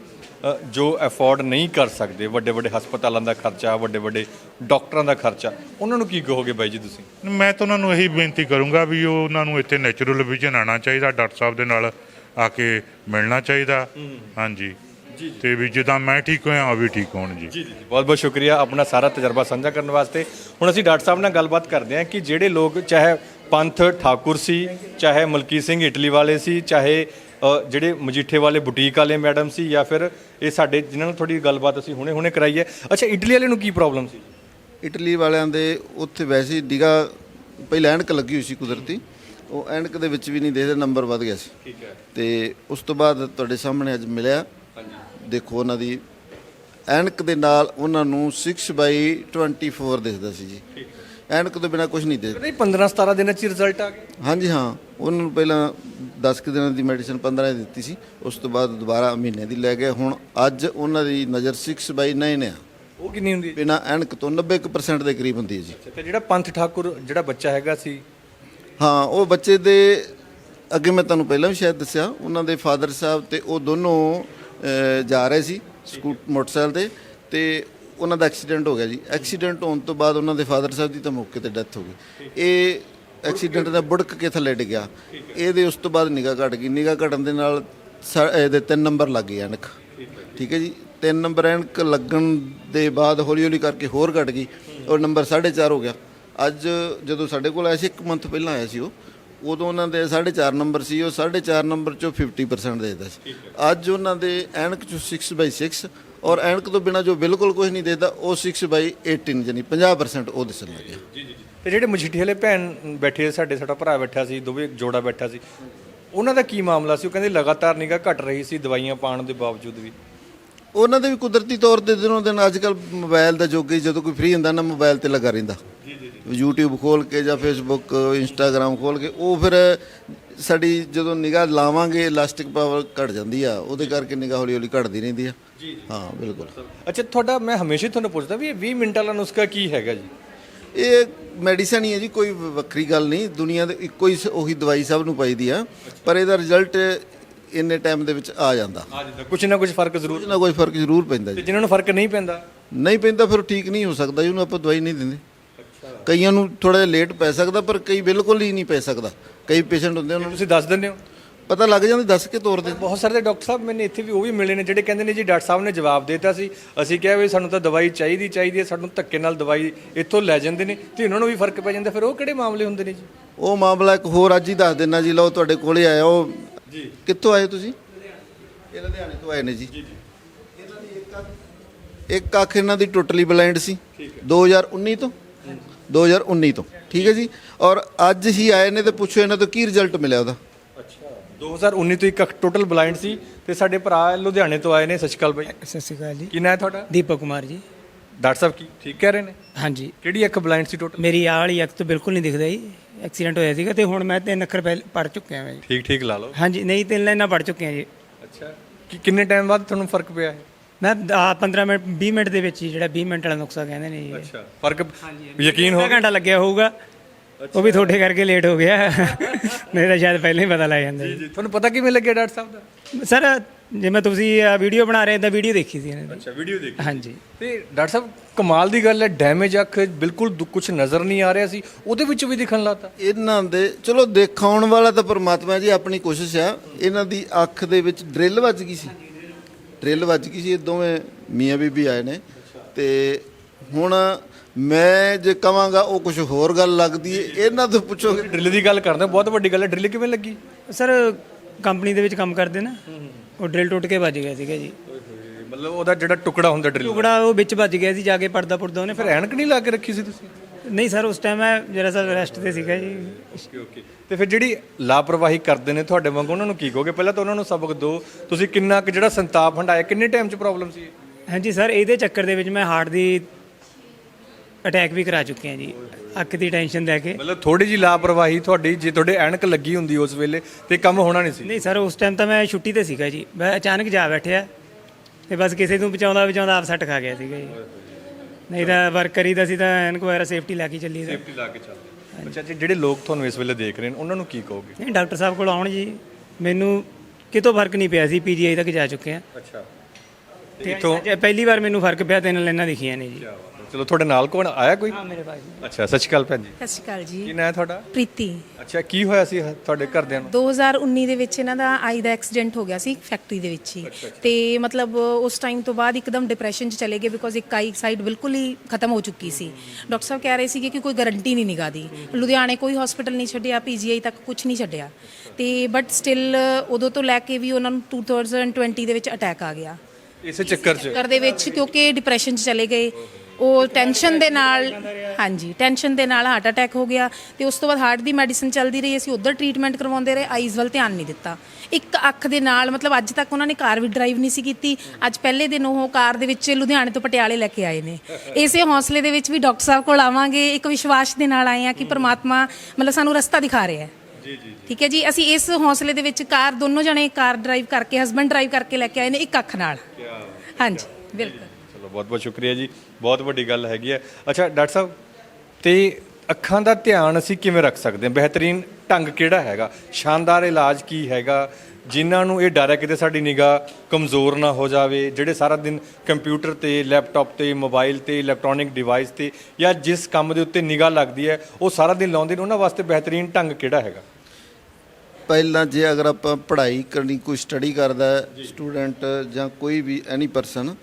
ਜੋ ਅਫੋਰਡ ਨਹੀਂ ਕਰ ਸਕਦੇ ਵੱਡੇ ਵੱਡੇ ਹਸਪਤਾਲਾਂ ਦਾ ਖਰਚਾ ਵੱਡੇ ਵੱਡੇ ਡਾਕਟਰਾਂ ਦਾ ਖਰਚਾ ਉਹਨਾਂ ਨੂੰ ਕੀ ਕਹੋਗੇ ਬਾਈ ਜੀ ਤੁਸੀਂ? ਮੈਂ ਤਾਂ ਉਹਨਾਂ ਨੂੰ ਇਹੀ ਬੇਨਤੀ ਕਰੂੰਗਾ ਵੀ ਉਹ ਉਹਨਾਂ ਨੂੰ ਇੱਥੇ ਨੈਚੁਰਲ ਵਿਜ਼ਨ ਆਉਣਾ ਚਾਹੀਦਾ ਡਾਕਟਰ ਸਾਹਿਬ ਦੇ ਨਾਲ ਆ ਕੇ ਮਿਲਣਾ ਚਾਹੀਦਾ। ਹਾਂਜੀ। ਤੇ ਵੀ ਜਿੱਦਾਂ ਮੈਂ ਠੀਕ ਹੋਇਆ ਉਹ ਵੀ ਠੀਕ ਹੋਣ ਜੀ ਜੀ ਜੀ। ਬਹੁਤ ਬਹੁਤ ਸ਼ੁਕਰੀਆ ਆਪਣਾ ਸਾਰਾ ਤਜਰਬਾ ਸਾਂਝਾ ਕਰਨ ਵਾਸਤੇ। ਹੁਣ ਅਸੀਂ ਡਾਕਟਰ ਸਾਹਿਬ ਨਾਲ ਗੱਲਬਾਤ ਕਰਦੇ ਹਾਂ ਕਿ ਜਿਹੜੇ ਲੋਕ ਚਾਹੇ ਪੰਥ ਠਾਕੁਰ ਸੀ ਚਾਹੇ ਮਲਕੀਤ ਸਿੰਘ ਇਟਲੀ ਵਾਲੇ ਸੀ ਚਾਹੇ ਜਿਹੜੇ ਮਜੀਠੇ ਵਾਲੇ ਬੁਟੀਕ ਵਾਲੇ ਮੈਡਮ ਸੀ ਜਾਂ ਫਿਰ ਇਹ ਸਾਡੇ ਜਿਨ੍ਹਾਂ ਨਾਲ ਥੋੜੀ ਗੱਲਬਾਤ ਅਸੀਂ ਹੁਣੇ ਹੁਣੇ ਕਰਾਈ ਹੈ। ਅੱਛਾ ਇਟਲੀ ਵਾਲੇ ਨੂੰ ਕੀ ਪ੍ਰੋਬਲਮ ਸੀ? ਇਟਲੀ ਵਾਲਿਆਂ ਦੇ ਉੱਥੇ ਵੈਸੇ ਨਿਗਾ ਪਹਿਲਾਂ ਐਨਕ ਲੱਗੀ ਹੋਈ ਸੀ ਕੁਦਰਤੀ ਉਹ ਐਨਕ ਦੇ ਵਿੱਚ ਵੀ ਨਹੀਂ ਦੇਖਦੇ ਨੰਬਰ ਵੱਧ ਗਿਆ ਸੀ। ਠੀਕ ਹੈ। ਤੇ ਉਸ ਤੋਂ ਬਾਅਦ ਤੁਹਾਡੇ ਸਾਹਮਣੇ ਅੱਜ ਮਿਲਿਆ। ਦੇਖੋ ਉਹਨਾਂ ਦੀ ਐਨਕ ਦੇ ਨਾਲ ਉਹਨਾਂ ਨੂੰ 6 ਬਾਈ 24 ਦਿਖਦਾ ਸੀ ਜੀ। ਐਨਕ ਤੋਂ ਬਿਨਾ ਕੁਝ ਨਹੀਂ ਦਿਖਦਾ। ਨਹੀਂ 15 17 ਦਿਨਾਂ ਚ ਰਿਜ਼ਲਟ ਆ ਗਿਆ ਹਾਂਜੀ ਹਾਂ। ਉਹਨਾਂ ਨੂੰ ਪਹਿਲਾਂ 10 ਕੁ ਦਿਨਾਂ ਦੀ ਮੈਡੀਸਿਨ 15 ਦੀ ਦਿੱਤੀ ਸੀ ਉਸ ਤੋਂ ਬਾਅਦ ਦੁਬਾਰਾ ਮਹੀਨੇ ਦੀ ਲੈ ਗਏ। ਹੁਣ ਅੱਜ ਉਹਨਾਂ ਦੀ ਨਜ਼ਰ 6 ਬਾਈ 9 ਆ। ਉਹ ਕਿੰਨੀ ਹੁੰਦੀ ਹੈ? ਬਿਨਾ ਐਨਕ ਤੋਂ 90% ਦੇ ਕਰੀਬ ਹੁੰਦੀ ਹੈ ਜੀ। ਤੇ ਜਿਹੜਾ ਪੰਥ ਠਾਕੁਰ ਜਿਹੜਾ ਬੱਚਾ ਹੈਗਾ ਸੀ? ਹਾਂ ਉਹ ਬੱਚੇ ਦੇ ਅੱਗੇ ਮੈਂ ਤੁਹਾਨੂੰ ਪਹਿਲਾਂ ਵੀ ਸ਼ਾਇਦ ਦੱਸਿਆ ਉਹਨਾਂ ਦੇ ਫਾਦਰ ਸਾਹਿਬ ਤੇ ਉਹ ਦੋਨੋਂ ਜਾ ਰਹੇ ਸੀ ਸਕੂਟ ਮੋਟਰਸਾਈਕਲ ਤੇ ਤੇ ਉਹਨਾਂ ਦਾ ਐਕਸੀਡੈਂਟ ਹੋ ਗਿਆ ਜੀ। ਐਕਸੀਡੈਂਟ ਹੋਣ ਤੋਂ ਬਾਅਦ ਉਹਨਾਂ ਦੇ ਫਾਦਰ ਸਾਹਿਬ ਦੀ ਤਾਂ ਮੌਕੇ ਤੇ ਡੈਥ ਹੋ ਗਈ। ਇਹ ਐਕਸੀਡੈਂਟ ਦਾ ਬੁੜਕ ਕੇ ਥੱਲੇ ਡਿੱਗਿਆ ਇਹਦੇ ਉਸ ਤੋਂ ਬਾਅਦ ਨਿਗਾਹ ਘਟ ਗਈ। ਨਿਗਾਹ ਘਟਣ ਦੇ ਨਾਲ ਸਾ- ਇਹਦੇ ਤਿੰਨ ਨੰਬਰ ਲੱਗ ਗਏ ਐਨਕ। ਠੀਕ ਹੈ ਜੀ? ਤਿੰਨ ਨੰਬਰ ਐਨਕ ਲੱਗਣ ਦੇ ਬਾਅਦ ਹੌਲੀ ਹੌਲੀ ਕਰਕੇ ਹੋਰ ਘਟ ਗਈ। ਔਰ ਨੰਬਰ 4.5 ਹੋ ਗਿਆ। ਅੱਜ ਜਦੋਂ ਸਾਡੇ ਕੋਲ ਆਇਆ ਸੀ, ਇੱਕ ਮੰਥ ਪਹਿਲਾਂ ਆਇਆ ਸੀ ਉਹ, ਉਦੋਂ ਉਹਨਾਂ ਦੇ 4.5 ਨੰਬਰ ਸੀ। ਉਹ 4.5 ਨੰਬਰ ਚੋਂ 50% ਦੇਦਾ ਸੀ। ਅੱਜ ਉਹਨਾਂ ਦੇ ਐਨਕ ਚੋਂ 6/6 ਔਰ ਐਨਕ ਤੋਂ ਬਿਨਾ ਜੋ ਬਿਲਕੁਲ ਕੁਝ ਨਹੀਂ ਦੇਦਾ ਉਹ 6/18 ਯਾਨੀ 50% ਉਹ ਦਿਸਣ ਲੱਗਿਆ ਤੇ ਜਿਹੜੇ ਮਜੀਠੇ ਵਾਲੇ ਭੈਣ ਬੈਠੇ ਸਾਡੇ ਸਾਡਾ ਭਰਾ ਬੈਠਾ ਸੀ ਦੋਵੇਂ ਜੋੜਾ ਬੈਠਾ ਸੀ ਉਹਨਾਂ ਦਾ ਕੀ ਮਾਮਲਾ ਸੀ? ਉਹ ਕਹਿੰਦੇ ਲਗਾਤਾਰ ਨਿਗਾਹ ਘਟ ਰਹੀ ਸੀ ਦਵਾਈਆਂ ਪਾਉਣ ਦੇ ਬਾਵਜੂਦ ਵੀ। ਉਹਨਾਂ ਦੇ ਵੀ ਕੁਦਰਤੀ ਤੌਰ ਤੇ ਦਿਨੋਂ ਦਿਨ ਅੱਜ ਕੱਲ ਮੋਬਾਈਲ ਦਾ ਜੋਗੀ ਜਦੋਂ ਕੋਈ ਫ੍ਰੀ ਹੁੰਦਾ ਨਾ ਮੋਬਾਈਲ ਤੇ ਲੱਗਾ ਰਹਿੰਦਾ। ਜੀ ਜੀ YouTube ਖੋਲ ਕੇ ਜਾਂ Facebook Instagram ਖੋਲ ਕੇ ਉਹ ਫਿਰ ਸਾਡੀ ਜਦੋਂ ਨਿਗਾਹ ਲਾਵਾਂਗੇ ਇਲਾਸਟਿਕ ਪਾਵਰ ਘਟ ਜਾਂਦੀ ਆ ਉਹਦੇ ਕਰਕੇ ਨਿਗਾਹ ਹੌਲੀ ਹੌਲੀ ਘਟਦੀ ਰਹਿੰਦੀ ਆ। ਹਾਂ ਬਿਲਕੁਲ। ਅੱਛਾ ਤੁਹਾਡਾ ਮੈਂ ਹਮੇਸ਼ਾ ਹੀ ਤੁਹਾਨੂੰ ਪੁੱਛਦਾ ਵੀ ਇਹ 20 ਮਿੰਟ ਵਾਲਾ ਨੁਸਖਾ ਕੀ ਹੈਗਾ ਜੀ? ਇਹ ਮੈਡੀਸਨ ਹੀ ਹੈ ਜੀ ਕੋਈ ਵੱਖਰੀ ਗੱਲ ਨਹੀਂ। ਦੁਨੀਆ ਦੇ ਇੱਕੋ ਹੀ ਸ- ਉਹੀ ਦਵਾਈ ਸਭ ਨੂੰ ਪਾਈਦੀ ਆ ਪਰ ਇਹਦਾ ਰਿਜ਼ਲਟ ਇੰਨੇ ਟਾਈਮ ਦੇ ਵਿੱਚ ਆ ਜਾਂਦਾ। ਆ ਜਿੱਦਾਂ। ਕੁਝ ਨਾ ਕੁਝ ਫ਼ਰਕ ਜ਼ਰੂਰ ਕੁਝ ਨਾ ਕੋਈ ਫ਼ਰਕ ਜ਼ਰੂਰ ਪੈਂਦਾ ਤੇ ਜੀ ਜਿਨ੍ਹਾਂ ਨੂੰ ਫ਼ਰਕ ਨਹੀਂ ਪੈਂਦਾ? ਨਹੀਂ ਪੈਂਦਾ ਫਿਰ ਠੀਕ ਨਹੀਂ ਹੋ ਸਕਦਾ ਜੀ ਉਹਨੂੰ ਆਪਾਂ ਦਵਾਈ ਨਹੀਂ ਦਿੰਦੇ। ਕਈਆਂ ਨੂੰ ਥੋੜਾ ਜਿਹਾ ਲੇਟ ਪੈ ਸਕਦਾ ਪਰ ਕਈ ਬਿਲਕੁਲ ਹੀ ਨਹੀਂ ਪੈ ਸਕਦਾ। ਕਈ ਪੇਸ਼ੈਂਟ ਹੁੰਦੇ ਉਹਨਾਂ ਨੂੰ ਤੁਸੀਂ ਦੱਸ ਦਿੰਦੇ ਹੋ? ਪਤਾ ਲੱਗ ਜਾਂਦਾ ਦੱਸ ਕੇ ਤੋਰਦੇ ਬਹੁਤ ਸਾਰੇ ਡਾਕਟਰ ਸਾਹਿਬ ਮੈਨੂੰ ਇੱਥੇ ਵੀ ਉਹ ਵੀ ਮਿਲੇ ਨੇ ਜਿਹੜੇ ਕਹਿੰਦੇ ਨੇ ਜੀ ਡਾਕਟਰ ਸਾਹਿਬ ਨੇ ਜਵਾਬ ਦਿੱਤਾ ਸੀ। ਅਸੀਂ ਕਿਹਾ ਵੀ ਸਾਨੂੰ ਤਾਂ ਦਵਾਈ ਚਾਹੀਦੀ ਚਾਹੀਦੀ ਹੈ ਸਾਨੂੰ ਧੱਕੇ ਨਾਲ ਦਵਾਈ ਇੱਥੋਂ ਲੈ ਜਾਂਦੇ ਨੇ ਤੇ ਉਹਨਾਂ ਨੂੰ ਵੀ ਫ਼ਰਕ ਪੈ ਜਾਂਦਾ। ਫਿਰ ਉਹ ਕਿਹੜੇ ਮਾਮਲੇ ਹੁੰਦੇ ਨੇ ਜੀ? ਉਹ ਮਾਮਲਾ ਇੱਕ ਹੋਰ ਅੱਜ ਹੀ ਦੱਸ ਦਿੰਨਾ ਜੀ ਲਓ ਤੁਹਾਡੇ ਕੋਲੇ ਆਇਆ ਉਹ। ਜੀ। ਕਿੱਥੋਂ ਆਏ ਤੁਸੀਂ? ਇਹ ਲੁਧਿਆਣੇ ਤੋਂ ਆਏ ਨੇ ਜੀ। ਇਹਨਾਂ ਦੀ ਇੱਕ ਅੱਖ- ਇੱਕ ਅੱਖ ਇਹਨਾਂ ਦੀ ਟੋਟਲੀ ਬਲਾਈਂਡ ਸੀ 2019 ਤੋਂ? 2019 ਤੋਂ ਠੀਕ ਹੈ ਜੀ। ਔਰ ਅੱਜ ਹੀ ਆਏ ਨੇ ਤੇ ਪੁੱਛੋ ਇਹਨਾਂ ਤੋਂ ਕੀ ਰਿਜ਼ਲਟ ਮਿਲਿਆ ਉਹਦਾ। 2019 ਤੋਂ ਇੱਕ ਟੋਟਲ ਬਲਾਈਂਡ ਸੀ ਤੇ ਸਾਡੇ ਭਰਾ ਲੁਧਿਆਣੇ ਤੋਂ ਆਏ ਨੇ। ਸਤਿ ਸ਼੍ਰੀ ਅਕਾਲ ਬਾਈ। ਸਤਿ ਸ਼੍ਰੀ ਅਕਾਲ ਜੀ। ਕੀ ਨਾਂ ਹੈ ਤੁਹਾਡਾ? ਦੀਪਕ ਕੁਮਾਰ ਜੀ। ਡਾਕਟਰ ਸਾਹਿਬ ਕੀ ਠੀਕ ਕਹਿ ਰਹੇ ਨੇ? ਹਾਂਜੀ। ਕਿਹੜੀ ਅੱਖ ਬਲਾਈਂਡ ਸੀ ਟੋਟਲ ਮੇਰੀ ਆਹ ਵਾਲੀ ਅੱਖ ਤੋਂ ਬਿਲਕੁਲ ਨਹੀਂ ਦਿਖਦਾ ਜੀ। ਐਕਸੀਡੈਂਟ ਹੋਇਆ ਸੀਗਾ ਤੇ ਹੁਣ ਮੈਂ ਤਿੰਨ ਅੱਖਰ ਪੜ ਚੁੱਕਿਆ ਮੈਂ ਜੀ। ਠੀਕ ਠੀਕ ਲਾ ਲਓ। ਹਾਂਜੀ ਨਹੀਂ ਤਿੰਨ ਲਾਈਨਾਂ ਪੜ ਚੁੱਕਿਆ ਜੀ। ਅੱਛਾ। ਕਿ ਕਿੰਨੇ ਟਾਈਮ ਬਾਅਦ ਤੁਹਾਨੂੰ ਫ਼ਰਕ ਪਿਆ ਹੈ ਮੈਂ 15 ਮਿੰਟ 20 ਮਿੰਟ ਦੇ ਵਿੱਚ ਹੀ ਜਿਹੜਾ 20 ਮਿੰਟ ਵਾਲਾ ਨੁਕਸਾ ਕਹਿੰਦੇ ਨੇ ਜੀ। ਅੱਛਾ ਫ਼ਰਕ ਯਕੀਨ ਹੋ ਘੰਟਾ ਲੱਗਿਆ ਹੋਊਗਾ। ਉਹ ਵੀ ਤੁਹਾਡੇ ਕਰਕੇ ਲੇਟ ਹੋ ਗਿਆ। ਨਹੀਂ ਤਾਂ ਸ਼ਾਇਦ ਪਹਿਲਾਂ ਹੀ ਪਤਾ ਲੱਗ ਜਾਂਦਾ। ਜੀ ਤੁਹਾਨੂੰ ਪਤਾ ਕਿਵੇਂ ਲੱਗਿਆ ਡਾਕਟਰ ਸਾਹਿਬ ਦਾ? ਸਰ ਜਿਵੇਂ ਤੁਸੀਂ ਵੀਡੀਓ ਬਣਾ ਰਹੇ ਤਾਂ ਵੀਡੀਓ ਦੇਖੀ ਸੀ ਇਹਨਾਂ। ਦੀ ਅੱਛਾ ਵੀਡੀਓ ਦੇਖ। ਹਾਂਜੀ। ਤੇ ਡਾਕਟਰ ਸਾਹਿਬ ਕਮਾਲ ਦੀ ਗੱਲ ਹੈ ਡੈਮੇਜ ਅੱਖ ਬਿਲਕੁਲ ਕੁਝ ਨਜ਼ਰ ਨਹੀਂ ਆ ਰਿਹਾ ਸੀ। ਉਹਦੇ ਵਿੱਚ ਵੀ ਦਿਖਣ ਲੱਗਾ ਇਹਨਾਂ ਦੇ ਚਲੋ ਦਿਖਾਉਣ ਵਾਲਾ ਤਾਂ ਪਰਮਾਤਮਾ ਜੀ ਆਪਣੀ ਕੋਸ਼ਿਸ਼ ਆ। ਇਹਨਾਂ ਦੀ ਅੱਖ ਦੇ ਵਿੱਚ ਡਰਿੱਲ ਵੱਜ ਗਈ ਸੀ। ਡਰਿੱਲ ਵੱਜ ਗਈ ਸੀ ਇਹ ਦੋਵੇਂ ਮੀਆਂ ਬੀਬੀ ਆਏ ਨੇ। ਤੇ ਹੁਣ ਮੈਂ ਜੇ ਕਵਾਂਗਾ ਉਹ ਕੁਝ ਹੋਰ ਗੱਲ ਲੱਗਦੀ ਹੈ ਇਹਨਾਂ ਤੋਂ ਪੁੱਛੋਗੇ? ਡਰਿਲ ਦੀ ਗੱਲ ਕਰਦੇ ਹਾਂ, ਬਹੁਤ ਵੱਡੀ ਗੱਲ ਹੈ। ਡਰਿਲ ਕਿਵੇਂ ਲੱਗੀ? ਸਰ ਕੰਪਨੀ ਦੇ ਵਿੱਚ ਕੰਮ ਕਰਦੇ ਨਾ ਉਹ ਡਰਿਲ ਟੁੱਟ ਕੇ ਵੱਜ ਗਿਆ ਸੀਗਾ ਜੀ। ਮਤਲਬ ਉਹਦਾ ਜਿਹੜਾ ਟੁਕੜਾ ਹੁੰਦਾ ਡਰਿਲ ਟੁਕੜਾ ਉਹ ਵਿੱਚ ਵੱਜ ਗਿਆ ਸੀ ਜਾ ਕੇ ਪਰਦਾ ਪੁਰਦਾ ਉਹਨੇ ਫਿਰ ਐਨਕ ਨਹੀਂ ਲਾ ਕੇ ਰੱਖੀ ਸੀ ਤੁਸੀਂ? ਨਹੀਂ ਸਰ ਉਸ ਟਾਈਮ ਮੈਂ ਜਰਾ ਸਾ ਰੈਸਟ ਤੇ ਸੀਗਾ ਜੀ। Okay okay. ਤੇ ਫਿਰ ਜਿਹੜੀ ਲਾਪਰਵਾਹੀ ਕਰਦੇ ਨੇ ਤੁਹਾਡੇ ਵਾਂਗ ਉਹਨਾਂ ਨੂੰ ਕੀ ਕਹੋਗੇ? ਪਹਿਲਾਂ ਤਾਂ ਉਹਨਾਂ ਨੂੰ ਸਬਕ ਦਿਓ। ਤੁਸੀਂ ਕਿੰਨਾ ਕੁ ਜਿਹੜਾ ਸੰਤਾਪ ਹੰਡਾਇਆ ਕਿੰਨੇ ਟਾਈਮ 'ਚ ਪ੍ਰੋਬਲਮ ਸੀ ਇਹ? ਹਾਂਜੀ ਸਰ ਇਹਦੇ ਚੱਕਰ ਦੇ ਵਿੱਚ ਮੈਂ ਹਾਰਟ ਦੀ ਅਟੈਕ ਵੀ ਕਰਾ ਚੁੱਕਿਆ ਜੀ। ਅੱਖ ਦੀ ਟੈਨਸ਼ਨ ਲੈ ਕੇ। ਮਤਲਬ ਥੋੜੀ ਜੀ ਲਾਪਰਵਾਹੀ ਤੁਹਾਡੀ ਜੇ ਤੁਹਾਡੇ ਐਨਕ ਲੱਗੀ ਹੁੰਦੀ ਉਸ ਵੇਲੇ ਤੇ ਕੰਮ ਹੋਣਾ ਨਹੀਂ ਸੀ। ਨਹੀਂ ਸਰ ਉਸ ਟਾਈਮ ਤਾਂ ਮੈਂ ਛੁੱਟੀ ਤੇ ਸੀਗਾ ਜੀ। ਮੈਂ ਅਚਾਨਕ ਜਾ ਬੈਠਿਆ ਤੇ ਬਸ ਕਿਸੇ ਨੂੰ ਬਚਾਉਂਦਾ ਬਚਾਉਂਦਾ ਆਪ ਸੱਟ ਖਾ ਗਿਆ ਸੀਗਾ ਜੀ। ਨਹੀਂ ਤਾਂ ਵਰਕ ਕਰੀਦਾ ਸੀ ਤਾਂ ਐਨਕ ਵਗੈਰਾ ਸੇਫਟੀ ਲਾ ਕੇ ਚੱਲੀ ਦਾ ਸੇਫਟੀ ਲਾ ਕੇ ਚੱਲਦੇ ਅੱਛਾ ਜੀ ਜਿਹੜੇ ਲੋਕ ਤੁਹਾਨੂੰ ਇਸ ਵੇਲੇ ਦੇਖ ਰਹੇ ਨੇ ਉਹਨਾਂ ਨੂੰ ਕੀ ਕਹੋਗੇ? ਨਹੀਂ ਡਾਕਟਰ ਸਾਹਿਬ ਕੋਲ ਆਉਣ ਜੀ। ਮੈਨੂੰ ਕਿਤੋਂ ਫ਼ਰਕ ਨਹੀਂ ਪਿਆ ਸੀ ਪੀਜੀਆਈ ਤੱਕ ਜਾ ਚੁੱਕੇ ਆ ਅੱਛਾ। ਤੇ ਇੱਥੋਂ ਪਹਿਲੀ ਵਾਰ ਮੈਨੂੰ ਫ਼ਰਕ ਪਿਆ ਤਿੰਨ ਲੈਣਾ ਦਿਖੀਆਂ ਨੇ ਜੀ। ਚਲੋ ਤੁਹਾਡੇ ਨਾਲ ਕੌਣ ਆਇਆ ਕੋਈ? ਹਾਂ ਮੇਰੇ ਪਾਸ ਅੱਛਾ ਸਤਿ ਸ਼੍ਰੀ ਅਕਾਲ ਭੈਣ ਜੀ। ਸਤਿ ਸ਼੍ਰੀ ਅਕਾਲ ਜੀ। ਕੀ ਨਾਂ ਹੈ ਤੁਹਾਡਾ? ਪ੍ਰੀਤੀ। ਅੱਛਾ ਕੀ ਹੋਇਆ ਸੀ ਤੁਹਾਡੇ ਘਰਦਿਆਂ ਨੂੰ? 2019 ਦੇ ਵਿੱਚ ਇਹਨਾਂ ਦਾ ਆਈ ਦਾ ਐਕਸੀਡੈਂਟ ਹੋ ਗਿਆ ਸੀ ਫੈਕਟਰੀ ਦੇ ਵਿੱਚ ਹੀ। ਤੇ ਮਤਲਬ ਉਸ ਟਾਈਮ ਤੋਂ ਬਾਅਦ ਇੱਕਦਮ ਡਿਪਰੈਸ਼ਨ 'ਚ ਚਲੇ ਗਏ ਬਿਕੋਜ਼ ਇੱਕ ਆਈ ਸਾਈਡ ਬਿਲਕੁਲ ਹੀ ਖਤਮ ਹੋ ਚੁੱਕੀ ਸੀ। ਡਾਕਟਰ ਸਾਹਿਬ ਕਹਿ ਰਹੇ ਸੀਗੇ ਕਿ ਕੋਈ ਗਾਰੰਟੀ ਨਹੀਂ ਨਿਗਾ ਦੀ। ਲੁਧਿਆਣੇ ਕੋਈ ਹਸਪੀਟਲ ਨਹੀਂ ਛੱਡਿਆ ਪੀਜੀਆਈ ਤੱਕ ਕੁਝ ਨਹੀਂ ਛੱਡਿਆ। ਤੇ ਬਟ ਸਟਿਲ ਉਦੋਂ ਤੋਂ ਲੈ ਕੇ ਵੀ ਉਹਨਾਂ ਨੂੰ 2020 ਦੇ ਵਿੱਚ ਅਟੈਕ ਆ ਗਿਆ। ਇਸੇ ਚੱਕਰ 'ਚ? ਚੱਕਰ ਦੇ ਵਿੱਚ ਕਿਉਂਕਿ ਡਿਪਰੈਸ਼ਨ 'ਚ ਚਲੇ ਗਏ। ਉਹ ਟੈਨਸ਼ਨ ਦੇ ਨਾਲ ਹਾਂਜੀ ਟੈਨਸ਼ਨ ਦੇ ਨਾਲ ਹਾਰਟ ਅਟੈਕ ਹੋ ਗਿਆ ਤੇ ਉਸ ਤੋਂ ਬਾਅਦ ਹਾਰਟ ਦੀ ਮੈਡੀਸਿਨ ਚੱਲਦੀ ਰਹੀ ਅਸੀਂ ਉਧਰ ਟ੍ਰੀਟਮੈਂਟ ਕਰਵਾਉਂਦੇ ਰਹੇ ਆਈਜ਼ ਵੱਲ ਧਿਆਨ ਨਹੀਂ ਦਿੱਤਾ। ਇੱਕ ਅੱਖ ਦੇ ਨਾਲ ਮਤਲਬ ਅੱਜ ਤੱਕ ਉਹਨਾਂ ਨੇ ਕਾਰ ਵੀ ਡਰਾਈਵ ਨਹੀਂ ਸੀ ਕੀਤੀ ਅੱਜ ਪਹਿਲੇ ਦਿਨ ਉਹ ਕਾਰ ਦੇ ਵਿੱਚ ਲੁਧਿਆਣੇ ਤੋਂ ਪਟਿਆਲੇ ਲੈ ਕੇ ਆਏ ਨੇ। ਇਸੇ ਹੌਸਲੇ ਦੇ ਵਿੱਚ ਵੀ ਡਾਕਟਰ ਸਾਹਿਬ ਕੋਲ ਆਵਾਂਗੇ ਇੱਕ ਵਿਸ਼ਵਾਸ ਦੇ ਨਾਲ ਆਏ ਆ ਕਿ ਪ੍ਰਮਾਤਮਾ ਮਤਲਬ ਸਾਨੂੰ ਰਸਤਾ ਦਿਖਾ ਰਿਹਾ ਹੈ। ਜੀ ਜੀ ਠੀਕ ਹੈ ਜੀ ਅਸੀਂ ਇਸ ਹੌਸਲੇ ਦੇ ਵਿੱਚ ਕਾਰ ਦੋਨੋਂ ਜਣੇ ਕਾਰ ਡਰਾਈਵ ਕਰਕੇ ਹਸਬੰਡ ਡਰਾਈਵ ਕਰਕੇ ਲੈ ਕੇ ਆਏ ਨੇ ਇੱਕ ਅੱਖ ਨਾਲ। ਹਾਂਜੀ ਬਿਲਕੁਲ। ਬਹੁਤ ਬਹੁਤ ਸ਼ੁਕਰੀਆ ਜੀ ਬਹੁਤ ਵੱਡੀ ਗੱਲ ਹੈਗੀ ਹੈ। ਅੱਛਾ ਡਾਕਟਰ ਸਾਹਿਬ ਤੇ ਅੱਖਾਂ ਦਾ ਧਿਆਨ ਅਸੀਂ ਕਿਵੇਂ ਰੱਖ ਸਕਦੇ ਹਾਂ? ਬਿਹਤਰੀਨ ਢੰਗ ਕਿਹੜਾ ਹੈਗਾ? ਸ਼ਾਨਦਾਰ ਇਲਾਜ ਕੀ ਹੈਗਾ? ਜਿਨ੍ਹਾਂ ਨੂੰ ਇਹ ਡਰ ਹੈ ਕਿਤੇ ਸਾਡੀ ਨਿਗਾਹ ਕਮਜ਼ੋਰ ਨਾ ਹੋ ਜਾਵੇ ਜਿਹੜੇ ਸਾਰਾ ਦਿਨ ਕੰਪਿਊਟਰ ਤੇ ਲੈਪਟਾਪ ਤੇ ਮੋਬਾਈਲ ਤੇ ਇਲੈਕਟ੍ਰੋਨਿਕ ਡਿਵਾਈਸ ਤੇ ਜਾਂ ਜਿਸ ਕੰਮ ਦੇ ਉੱਤੇ ਨਿਗਾਹ ਲੱਗਦੀ ਹੈ ਉਹ ਸਾਰਾ ਦਿਨ ਲਾਉਂਦੇ ਨੇ ਉਹਨਾਂ ਵਾਸਤੇ ਬਿਹਤਰੀਨ ਢੰਗ ਕਿਹੜਾ ਹੈਗਾ? ਪਹਿਲਾਂ ਜੇ ਅਗਰ ਆਪਾਂ ਪੜ੍ਹਾਈ ਕਰਨੀ ਕੋਈ ਸਟੱਡੀ ਕਰਦਾ ਸਟੂਡੈਂਟ ਜਾਂ। ਕੋਈ ਵੀ ਐਨੀ ਪਰਸਨ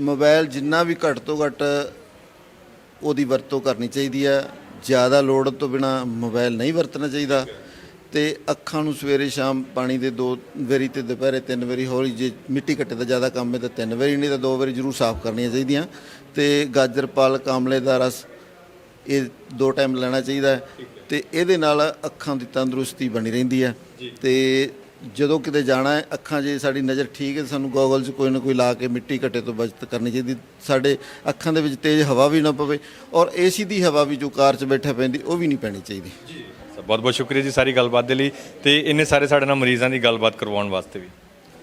ਮੋਬਾਈਲ ਜਿੰਨਾ ਵੀ ਘੱਟ ਤੋਂ ਘੱਟ ਉਹਦੀ ਵਰਤੋਂ ਕਰਨੀ ਚਾਹੀਦੀ ਹੈ। ਜ਼ਿਆਦਾ ਲੋੜ ਤੋਂ ਬਿਨਾ ਮੋਬਾਈਲ ਨਹੀਂ ਵਰਤਣਾ ਚਾਹੀਦਾ। ਤੇ ਅੱਖਾਂ ਨੂੰ ਸਵੇਰੇ ਸ਼ਾਮ ਪਾਣੀ ਦੇ ਦੋ ਵਾਰੀ ਤੇ ਦੁਪਹਿਰੇ ਤਿੰਨ ਵਾਰੀ ਹੌਲੀ ਜੇ ਮਿੱਟੀ ਘੱਟੇ ਦਾ ਜ਼ਿਆਦਾ ਕੰਮ ਹੈ ਤਾਂ ਤਿੰਨ ਵਾਰੀ ਨਹੀਂ ਤਾਂ ਦੋ ਵਾਰੀ ਜ਼ਰੂਰ ਸਾਫ਼ ਕਰਨੀਆਂ ਚਾਹੀਦੀਆਂ। ਤੇ ਗਾਜਰ ਪਾਲਕ ਆਮਲੇ ਦਾ ਰਸ ਇਹ ਦੋ ਟਾਈਮ ਲੈਣਾ ਚਾਹੀਦਾ ਤੇ ਇਹਦੇ ਨਾਲ ਅੱਖਾਂ ਦੀ ਤੰਦਰੁਸਤੀ ਬਣੀ ਰਹਿੰਦੀ ਹੈ। ਤੇ ਜਦੋਂ ਕਿਤੇ ਜਾਣਾ ਹੈ ਅੱਖਾਂ ਜੇ ਸਾਡੀ ਨਜ਼ਰ ਠੀਕ ਹੈ ਸਾਨੂੰ ਗੋਗਲ 'ਚ ਕੋਈ ਨਾ ਕੋਈ ਲਾ ਕੇ ਮਿੱਟੀ ਘੱਟੇ ਤੋਂ ਬਚਤ ਕਰਨੀ ਚਾਹੀਦੀ। ਸਾਡੇ ਅੱਖਾਂ ਦੇ ਵਿੱਚ ਤੇਜ਼ ਹਵਾ ਵੀ ਨਾ ਪਵੇ ਔਰ ਏਸੀ ਦੀ ਹਵਾ ਵੀ ਜੋ ਕਾਰ 'ਚ ਬੈਠਾ ਪੈਂਦੀ ਉਹ ਵੀ ਨਹੀਂ ਪੈਣੀ ਚਾਹੀਦੀ। ਬਹੁਤ ਬਹੁਤ ਸ਼ੁਕਰੀਆ ਜੀ ਸਾਰੀ ਗੱਲਬਾਤ ਦੇ ਲਈ ਤੇ ਇੰਨੇ ਸਾਰੇ ਸਾਡੇ ਨਾਲ ਮਰੀਜ਼ਾਂ ਦੀ ਗੱਲਬਾਤ ਕਰਵਾਉਣ ਵਾਸਤੇ ਵੀ।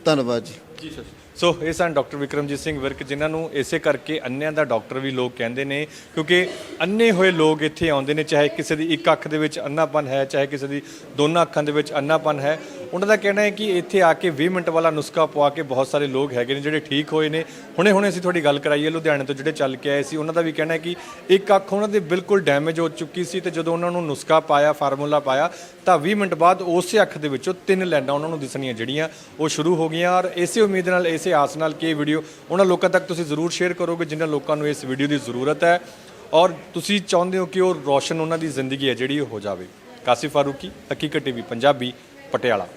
ਧੰਨਵਾਦ ਜੀ। ਜੀ ਸਰ। ਸੋ ਇਹ ਸਨ ਡਾਕਟਰ ਵਿਕਰਮਜੀਤ ਸਿੰਘ ਵਿਰਕ ਜਿਨ੍ਹਾਂ ਨੂੰ ਇਸੇ ਕਰਕੇ ਅੰਨਿਆਂ ਦਾ ਡਾਕਟਰ ਵੀ ਲੋਕ ਕਹਿੰਦੇ ਨੇ ਕਿਉਂਕਿ ਅੰਨੇ ਹੋਏ ਲੋਕ ਇੱਥੇ ਆਉਂਦੇ ਨੇ ਚਾਹੇ ਕਿਸੇ ਦੀ ਇੱਕ ਅੱਖ ਦੇ ਵਿੱਚ ਅੰਨਾਪਨ ਹੈ ਚਾਹੇ ਕਿਸੇ ਦੀ ਦੋਨਾਂ ਅੱਖਾਂ ਦੇ ਵਿੱਚ ਅੰਨਾਪਨ ਹੈ। ਉਹਨਾਂ ਦਾ ਕਹਿਣਾ ਹੈ ਕਿ ਇੱਥੇ ਆ ਕੇ 20 ਮਿੰਟ ਵਾਲਾ ਨੁਸਖਾ ਪਵਾ ਕੇ ਬਹੁਤ ਸਾਰੇ ਲੋਕ ਹੈਗੇ ਨੇ ਜਿਹੜੇ ਠੀਕ ਹੋਏ ਨੇ। ਹੁਣੇ ਹੁਣੇ ਅਸੀਂ ਤੁਹਾਡੀ ਗੱਲ ਕਰਾਈਏ ਲੁਧਿਆਣੇ ਤੋਂ ਜਿਹੜੇ ਚੱਲ ਕੇ ਆਏ ਸੀ, ਉਹਨਾਂ ਦਾ ਵੀ ਕਹਿਣਾ ਹੈ ਕਿ ਇੱਕ ਅੱਖ ਉਹਨਾਂ ਦੇ ਬਿਲਕੁਲ ਡੈਮੇਜ ਹੋ ਚੁੱਕੀ ਸੀ ਤੇ ਜਦੋਂ ਉਹਨਾਂ ਨੂੰ ਨੁਸਖਾ ਪਾਇਆ ਫਾਰਮੂਲਾ ਪਾਇਆ, ਤਾਂ 20 ਮਿੰਟ ਬਾਅਦ ਉਸੇ ਅੱਖ ਦੇ ਵਿੱਚੋਂ ਤਿੰਨ ਲੈਂਡਾਂ ਉਹਨਾਂ ਨੂੰ ਦਿਸਣੀਆਂ ਜਿਹੜੀਆਂ ਉਹ ਸ਼ੁਰੂ ਹੋ ਗਈਆਂ ਔਰ ਇਸੇ ਉਮੀਦ ਨਾਲ, ਇਸੇ ਆਸ ਨਾਲ ਕਿ ਇਹ ਵੀਡੀਓ ਉਹਨਾਂ ਲੋਕਾਂ ਤੱਕ ਤੁਸੀਂ ਜ਼ਰੂਰ ਸ਼ੇਅਰ ਕਰੋਗੇ, ਜਿਨ੍ਹਾਂ ਲੋਕਾਂ ਨੂੰ ਇਸ ਵੀਡੀਓ ਦੀ ਜ਼ਰੂਰਤ ਹੈ। ਔਰ ਤੁਸੀਂ ਚਾਹੁੰਦੇ ਹੋ ਕਿ ਉਹ ਰੋਸ਼ਨ ਉਹਨਾਂ ਦੀ ਜ਼ਿੰਦਗੀ ਹੈ ਜਿਹੜੀ ਉਹ ਹੋ ਜਾਵੇ। ਕਾਸਿਫ ਫਾਰੂਕੀ, ਹਕੀਕਤ ਟੀਵੀ, ਪੰਜਾਬੀ ਪਟਿਆਲਾ।